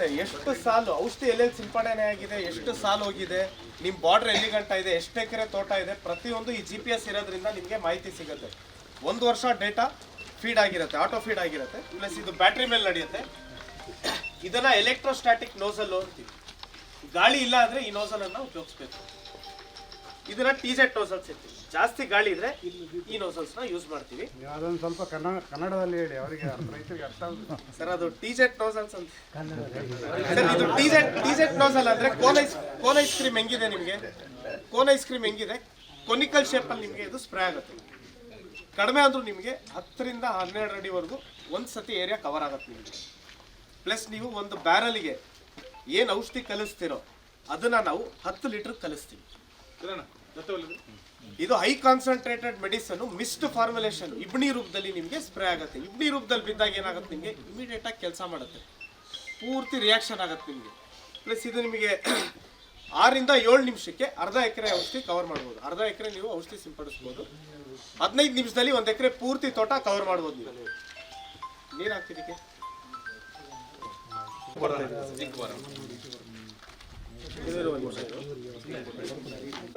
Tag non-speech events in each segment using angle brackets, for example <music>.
ಗೊತ್ತಾಗುತ್ತೆ ಎಷ್ಟು ಸಾಲು ಔಷಧಿ ಎಲ್ಲೆಲ್ಲಿ ಸಿಂಪಡಣೆ ಆಗಿದೆ, ಎಷ್ಟು ಸಾಲು ಹೋಗಿದೆ ನಿಮ್ಮ ಬಾರ್ಡರ್ ಎಲ್ಲಿ ಗಂಟ ಇದೆ, ಎಷ್ಟು ಎಕರೆ ತೋಟ ಇದೆ, ಪ್ರತಿಯೊಂದು ಈ ಜಿ ಪಿ ಎಸ್ ಇರೋದ್ರಿಂದ ನಿಮಗೆ ಮಾಹಿತಿ ಸಿಗುತ್ತೆ. ಒಂದು ವರ್ಷ ಡೇಟಾ ಫೀಡ್ ಆಗಿರುತ್ತೆ ಆಟೋ ಫೀಡ್ ಆಗಿರುತ್ತೆ ಪ್ಲಸ್ ಇದು ಬ್ಯಾಟ್ರಿ ಮೇಲೆ ನಡೆಯುತ್ತೆ. ಇದನ್ನ ಎಲೆಕ್ಟ್ರೋಸ್ಟಾಟಿಕ್ ನೋಸಲ್ ಅಂತೀವಿ. ಗಾಳಿ ಇಲ್ಲ ಅಂದ್ರೆ ಈ ನೋಸಲ್ ಅನ್ನ ಉಪಯೋಗಿಸ್ಬೇಕು. ಇದನ್ನ ಟಿ ಜೆಟ್ ನೋಸಲ್ ಇರ್ತೀವಿ ಜಾಸ್ತಿ ಗಾಳಿ ಇದ್ರೆ ಈ ನೋಸಲ್ಸ್ನ ಯೂಸ್ ಮಾಡ್ತೀವಿ. ಅದೊಂದು ಸ್ವಲ್ಪ ಕನ್ನಡ ಕನ್ನಡದಲ್ಲಿ ಹೇಳಿ ಅವರಿಗೆ ರೈತರಿಗೆ ಅರ್ಥ ಆಗುತ್ತೆ ಸರ್ ಅದು ಟಿ ಜೆಟ್ ನೋಸಲ್ಸ್ ಅಂತ. ಸರ್ ಇದು T jet T jet nozzle ಅಂದ್ರೆ cone ice cone ice cream ಹೆಂಗಿದೆ ನಿಮಗೆ? ಕೋನ್ ಐಸ್ ಕ್ರೀಮ್ ಹೆಂಗಿದೆ? ಕೊನಿಕಲ್ ಶೇಪ್ ಅಲ್ಲಿ ನಿಮಗೆ ಇದು ಸ್ಪ್ರೇ ಆಗುತ್ತೆ. ಕಡಿಮೆ ಅಂದ್ರೂ ನಿಮಗೆ ಹತ್ತರಿಂದ ಹನ್ನೆರಡು ಅಡಿವರೆಗೂ ಒಂದು ಸತಿ ಏರಿಯಾ ಕವರ್ ಆಗುತ್ತೆ ನಿಮಗೆ. ಪ್ಲಸ್ ನೀವು ಒಂದು ಬ್ಯಾರಲ್ಗೆ ಏನು ಔಷಧಿ ಕಲಿಸ್ತಿರೋ ಅದನ್ನ ನಾವು ಹತ್ತು ಲೀಟರ್ ಕಲಿಸ್ತೀವಿ. ಇದು high concentrated medicine mist formulation ಇಬ್ನಿ ರೂಪದಲ್ಲಿ ನಿಮಗೆ ಸ್ಪ್ರೇ ಆಗುತ್ತೆ. ಇಬ್ನಿ ರೂಪದಲ್ಲಿ ಬಿದ್ದಾಗ ಏನಾಗುತ್ತೆ ನಿಮಗೆ? ಇಮಿಡಿಯೇಟ್ ಆಗಿ ಕೆಲಸ ಮಾಡುತ್ತೆ. ಪೂರ್ತಿ ರಿಯಾಕ್ಷನ್ ಆಗುತ್ತೆ ನಿಮಗೆ. ಪ್ಲಸ್ ಇದು ನಿಮಗೆ <coughs> ಆರಿಂದ ಏಳು ನಿಮಿಷಕ್ಕೆ ಅರ್ಧ ಎಕರೆ ಔಷಧಿ ಕವರ್ ಮಾಡ್ಬೋದು. ಅರ್ಧ ಎಕರೆ ನೀವು ಔಷಧಿ ಸಿಂಪಡಿಸ್ಬೋದು. ಹದಿನೈದು ನಿಮಿಷದಲ್ಲಿ ಒಂದು ಎಕರೆ ಪೂರ್ತಿ ತೋಟ ಕವರ್ ಮಾಡ್ಬೋದು ನೀವು. ನೀರು ಹಾಕ್ತಿದ್ದಕ್ಕೆ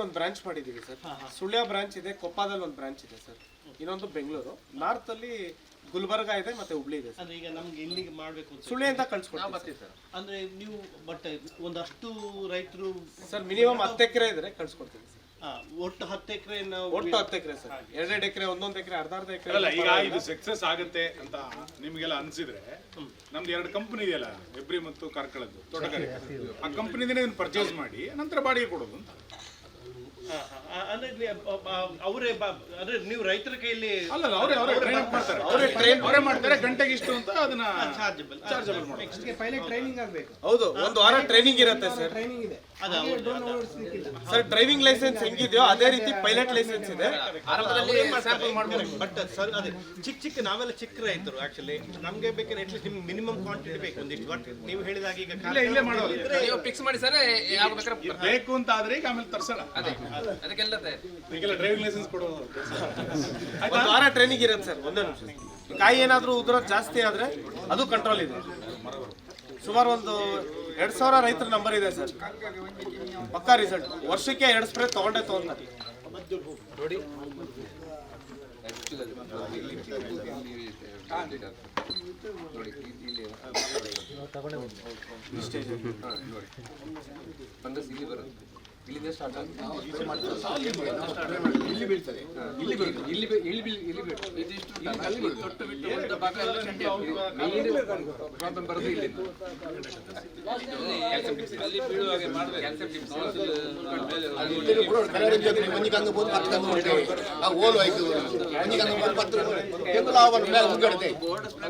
ಒಂದು ಬ್ರಾಂಚ್ ಮಾಡಿದ್ದೀವಿ ಸರ್. ಸುಳ್ಯ ಬ್ರಾಂಚ್ ಇದೆ ಕೊಪ್ಪದಲ್ಲಿ ಒಂದು ಬ್ರಾಂಚ್ ಇದೆ ಸರ್. ಇನ್ನೊಂದು ಬೆಂಗಳೂರು. ನಾರ್ತ್ ಅಲ್ಲಿ ಗುಲ್ಬರ್ಗ ಇದೆ ಮತ್ತೆ ಹುಬ್ಳಿ ಇದೆ ಸರ್. ಅಂದ್ರೆ ಈಗ ನಮ್ಗೆ ಇಲ್ಲಿಗೆ ಮಾಡಬೇಕು ಅಂತ ಸುಳ್ಯ ಅಂತ ಕಳ್ಸ್ಕೊಡ್ತೀವಿ ಸರ್. ಅಂದ್ರೆ ನೀವು ಬಟ್ ಒಂದಷ್ಟು ರೈತರು ಸರ್ ಮಿನಿಮಮ್ ಹತ್ತು ಎಕರೆ ಇದ್ರೆ ಕಳ್ಸ್ಕೊಡ್ತೀವಿ ಸರ್. ಒಟ್ಟು ಹತ್ತು ಎಕರೆ ಒಟ್ಟು ಹತ್ತು ಎಕರೆ ಸರ್. ಎರಡೆರಡು ಎಕರೆ ಒಂದೊಂದು ಎಕರೆ ಅರ್ಧ ಅರ್ಧ ಅಲ್ಲ ಈಗ ಇದು ಸಕ್ಸಸ್ ಆಗುತ್ತೆ ಅಂತ ನಿಮಗೆಲ್ಲ ಅನ್ಸಿದ್ರೆ ನಮ್ದು ಎರಡು ಕಂಪನಿ ಇದೆಯಲ್ಲ ಎಬ್ರಿ ಮತ್ತು ಕಾರ್ಕಳದ್ದು ತೋಟಗಾರಿಕೆ. ಆ ಕಂಪನಿದೇ ಇವನ್ ಪರ್ಚೇಸ್ ಮಾಡಿ ನಂತರ ಬಾಡಿಗೆ ಕೊಡೋದು ಅಂತ. ಅಂದ್ರೆ ಅವರೇ ಬ- ಅಂದ್ರೆ ನೀವು ರೈತರ ಕೈಯಲ್ಲಿ ಅಲ್ಲ ಅವರೇ ಅವರೇ ಟ್ರೈನ್ ಮಾಡ್ತಾರೆ. ಅವರೇ ಟ್ರೈನ್ ಅವರೇ ಮಾಡ್ತಾರೆ ಗಂಟೆಗೆ ಇಷ್ಟು ಅಂತ ಅದನ್ನ ಚಾರ್ಜಬಲ್ ಚಾರ್ಜಬಲ್ ಮಾಡ್ತಾರೆ ಪೈಲಟ್ ಟ್ರೈನಿಂಗ್ ಆಗಬೇಕು. ಹೌದು ಒಂದು ವಾರ ಟ್ರೈನಿಂಗ್ ಇರುತ್ತೆ ಸರ್. ಟ್ರೈನಿಂಗ್ ಇದೆ. ಸರ್ ಡ್ರೈವಿಂಗ್ ಲೈಸೆನ್ಸ್ ಹೆಂಗಿದೆಯೋ ಅದೇ ರೀತಿ ಪೈಲಟ್ ಲೈಸೆನ್ಸ್ ಇದೆ. ಬಟ್ ಸರ್ ಅದೇ ಚಿಕ್ಕ ಚಿಕ್ಕ ನಾವೆಲ್ಲ ಚಿಕ್ಕ ರೈತರು ಆಕ್ಚುಲಿ ನಮ್ಗೆ ಬೇಕಾದ್ರೆ ಅಟ್ಲೀಸ್ಟ್ ನಿಮ್ಗೆ ಮಿನಿಮಮ್ ಕ್ವಾಂಟಿಟಿ ಬೇಕು ಒಂದಿಷ್ಟು. ಬಟ್ ನೀವು ಹೇಳಿದಾಗ ಈಗ ಇಲ್ಲೇ ಇಲ್ಲೇ ಮಾಡೋದು ಫಿಕ್ಸ್ ಮಾಡಿ ಸರ್ ಯಾವ ಬೇಕಾದ್ರೆ ಬೇಕು ಅಂತ ಆದ್ರೆ ಈಗ ಆಮೇಲೆ ತರ್ಸೋಣ. ಅದೇ ಅದಕ್ಕೆಲ್ಲ ಈಗೆಲ್ಲ ಡ್ರೈವಿಂಗ್ ಲೈಸೆನ್ಸ್ ಕೊಡೋದು ಒಂದು ವಾರ ಟ್ರೈನಿಂಗ್ ಇರುತ್ತೆ ಸರ್ ಒಂದೇ ನಿಮಿಷ. ಕಾಯಿ ಏನಾದರೂ ಉದುರೋದು ಜಾಸ್ತಿ ಆದ್ರೆ ಅದು ಕಂಟ್ರೋಲ್ ಇದೆ. ಸುಮಾರು ಒಂದು ಎರಡ್ ಸಾವಿರ ರೈತರ ನಂಬರ್ ಇದೆ ಸರ್ ಪಕ್ಕಾ ರಿಸಲ್ಟ್ ವರ್ಷಕ್ಕೆ ಎರಡು ಸ್ಪ್ರೇ ತಗೊಂಡೇ ತಗೊಂತಾರೆ ನೋಡಿ ಇಲ್ಲಿಂದ ಸ್ಟಾರ್ಟ್ ಇಲ್ಲಿ ಬೀಳ್ತದೆ. ಇಲ್ಲಿ ಇಲ್ಲಿ ಇಲ್ಲಿ ಇಲ್ಲಿ ಬೀಳುತ್ತೆ ಇದಿಷ್ಟು ಅಲ್ಲಿ. ತೊಟ್ಟು ಬಿಟ್ಟು ಒಂದು ಭಾಗ ಎಲ್ಲ ಪ್ರಾಬ್ಲಮ್ ಬರೋದು ಇಲ್ಲಿ. ಅಲ್ಲಿ ಬೀಳುವಾಗೆ ಮಾಡಬೇಕು. ಬೋರ್ಡ್ ಸ್ಪ್ರೇ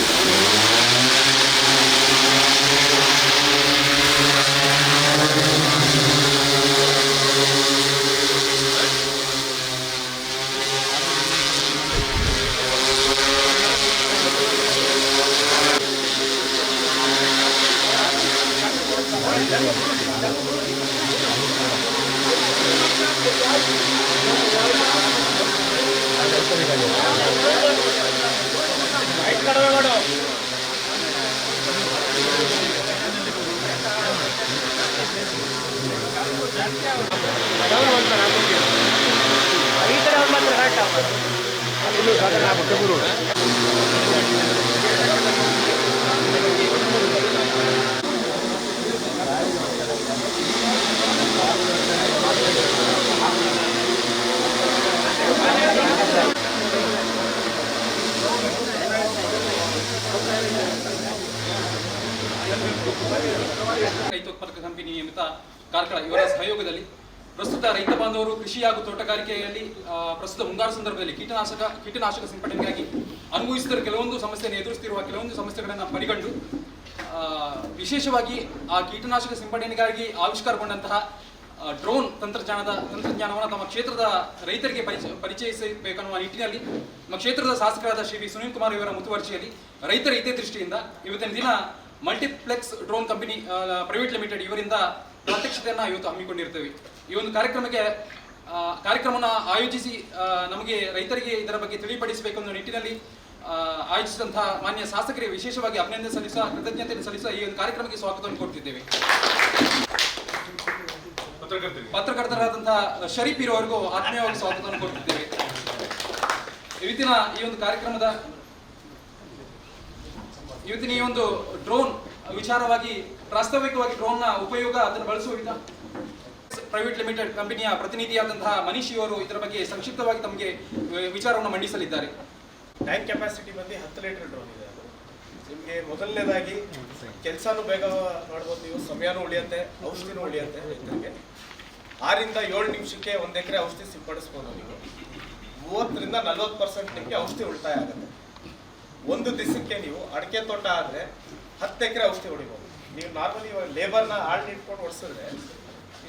ರೈತ ಉತ್ಪಾದಕ ಕಂಪನಿ ನಿಯಮಿತ ಕಾರ್ಕಳ ಇವರ ಸಹಯೋಗದಲ್ಲಿ ಪ್ರಸ್ತುತ ರೈತ ಬಾಂಧವರು ಕೃಷಿ ಹಾಗೂ ತೋಟಗಾರಿಕೆಯಲ್ಲಿ ಪ್ರಸ್ತುತ ಮುಂಗಾರು ಸಂದರ್ಭದಲ್ಲಿ ಕೀಟನಾಶಕ ಕೀಟನಾಶಕ ಸಿಂಪಡಣೆಗಾಗಿ ಅನುಭವಿಸಿದ ಕೆಲವೊಂದು ಸಮಸ್ಯೆಯನ್ನು ಎದುರಿಸುತ್ತಿರುವ ಕೆಲವೊಂದು ಸಮಸ್ಯೆಗಳನ್ನು ಪರಿಗಂಡು ವಿಶೇಷವಾಗಿ ಆ ಕೀಟನಾಶಕ ಸಿಂಪಡಣೆಗಾಗಿ ಆವಿಷ್ಕಾರಗೊಂಡಂತಹ ಡ್ರೋನ್ ತಂತ್ರಜ್ಞಾನದ, ತಂತ್ರಜ್ಞಾನವನ್ನು ತಮ್ಮ ಕ್ಷೇತ್ರದ ರೈತರಿಗೆ ಪರಿಚಯ ಪರಿಚಯಿಸಬೇಕನ್ನುವ ನಿಟ್ಟಿನಲ್ಲಿ ನಮ್ಮ ಕ್ಷೇತ್ರದ ಶಾಸಕರಾದ ಶ್ರೀ ಸುನೀಲ್ ಕುಮಾರ್ ಇವರ ಮುತುವರ್ಜಿಯಲ್ಲಿ ರೈತರ ಹಿತದೃಷ್ಟಿಯಿಂದ ಇವತ್ತಿನ ದಿನ multiplex drone company private limited ಇವರಿಂದ ಪ್ರತ್ಯಕ್ಷತೆಯನ್ನು ಇವತ್ತು ಹಮ್ಮಿಕೊಂಡಿರ್ತೇವೆ. ಈ ಒಂದು ಕಾರ್ಯಕ್ರಮಕ್ಕೆ ಆ, ಕಾರ್ಯಕ್ರಮನ ಆಯೋಜಿಸಿ ನಮಗೆ ರೈತರಿಗೆ ಇದರ ಬಗ್ಗೆ ತಿಳಿಪಡಿಸಬೇಕು ಅನ್ನೋ ನಿಟ್ಟಿನಲ್ಲಿ ಆಯೋಜಿಸಿದಂತಹ ಮಾನ್ಯ ಶಾಸಕರಿಗೆ ವಿಶೇಷವಾಗಿ ಅಭಿನಂದನೆ ಸಲ್ಲಿಸ ಕೃತಜ್ಞತೆಯನ್ನು ಸಲ್ಲಿಸ ಈ ಒಂದು ಕಾರ್ಯಕ್ರಮಕ್ಕೆ ಸ್ವಾಗತವನ್ನು ಕೊಡ್ತಿದ್ದೇವೆ ಪತ್ರಕರ್ತರಾದಂತಹ ಶರೀಫ್ ಇರೋವರೆಗೂ ಆತ್ಮೀಯವಾಗಿ ಸ್ವಾಗತವನ್ನು ಕೊಡ್ತಿದ್ದೇವೆ ಇವತ್ತಿನ ಈ ಒಂದು ಕಾರ್ಯಕ್ರಮದ ಇವತ್ತಿನ ಈ ಒಂದು ಡ್ರೋನ್ ವಿಚಾರವಾಗಿ ಪ್ರಾಸ್ತಾವಿಕವಾಗಿ ಡ್ರೋನ್ನ ಉಪಯೋಗ ಅದನ್ನು ಬಳಸುವ ವಿಧ ಪ್ರೈವೇಟ್ ಲಿಮಿಟೆಡ್ ಕಂಪನಿಯ ಪ್ರತಿನಿಧಿಯಾದಂತಹ ಮನೀಷಿಯವರು ಇದ್ರ ಬಗ್ಗೆ ಸಂಕ್ಷಿಪ್ತವಾಗಿ ತಮಗೆ ವಿಚಾರವನ್ನು ಮಂಡಿಸಲಿದ್ದಾರೆ. ಟ್ಯಾಂಕ್ ಕೆಪಾಸಿಟಿ ಬಂದು ಹತ್ತು ಲೀಟರ್ ಡ್ರೋನ್ ಇದೆ ಅದು. ನಿಮಗೆ ಮೊದಲನೇದಾಗಿ ಕೆಲಸನೂ ಬೇಗ ಮಾಡ್ಬೋದು ನೀವು, ಸಮಯನೂ ಉಳಿಯುತ್ತೆ, ಔಷಧಿನೂ ಉಳಿಯುತ್ತೆ ರೈತರಿಗೆ. ಆರಿಂದ ಏಳು ನಿಮಿಷಕ್ಕೆ ಒಂದು ಎಕರೆ ಔಷಧಿ ಸಿಂಪಡಿಸ್ಬೋದು ನೀವು. ಮೂವತ್ತರಿಂದ ನಲ್ವತ್ತು ಪರ್ಸೆಂಟ್ ನಿಮಗೆ ಔಷಧಿ ಉಳಿತಾಯ ಆಗುತ್ತೆ. ಒಂದು ದಿವಸಕ್ಕೆ ನೀವು ಅಡಿಕೆ ತೋಟ ಆದರೆ ಹತ್ತು ಎಕರೆ ಔಷಧಿ ಹೊಡಿಬೋದು. ನೀವು ನಾರ್ಮಲಿ ಇವಾಗ ಲೇಬರ್ನ ಆಳ್ ಇಟ್ಕೊಂಡು ಹೊಡ್ಸಿದ್ರೆ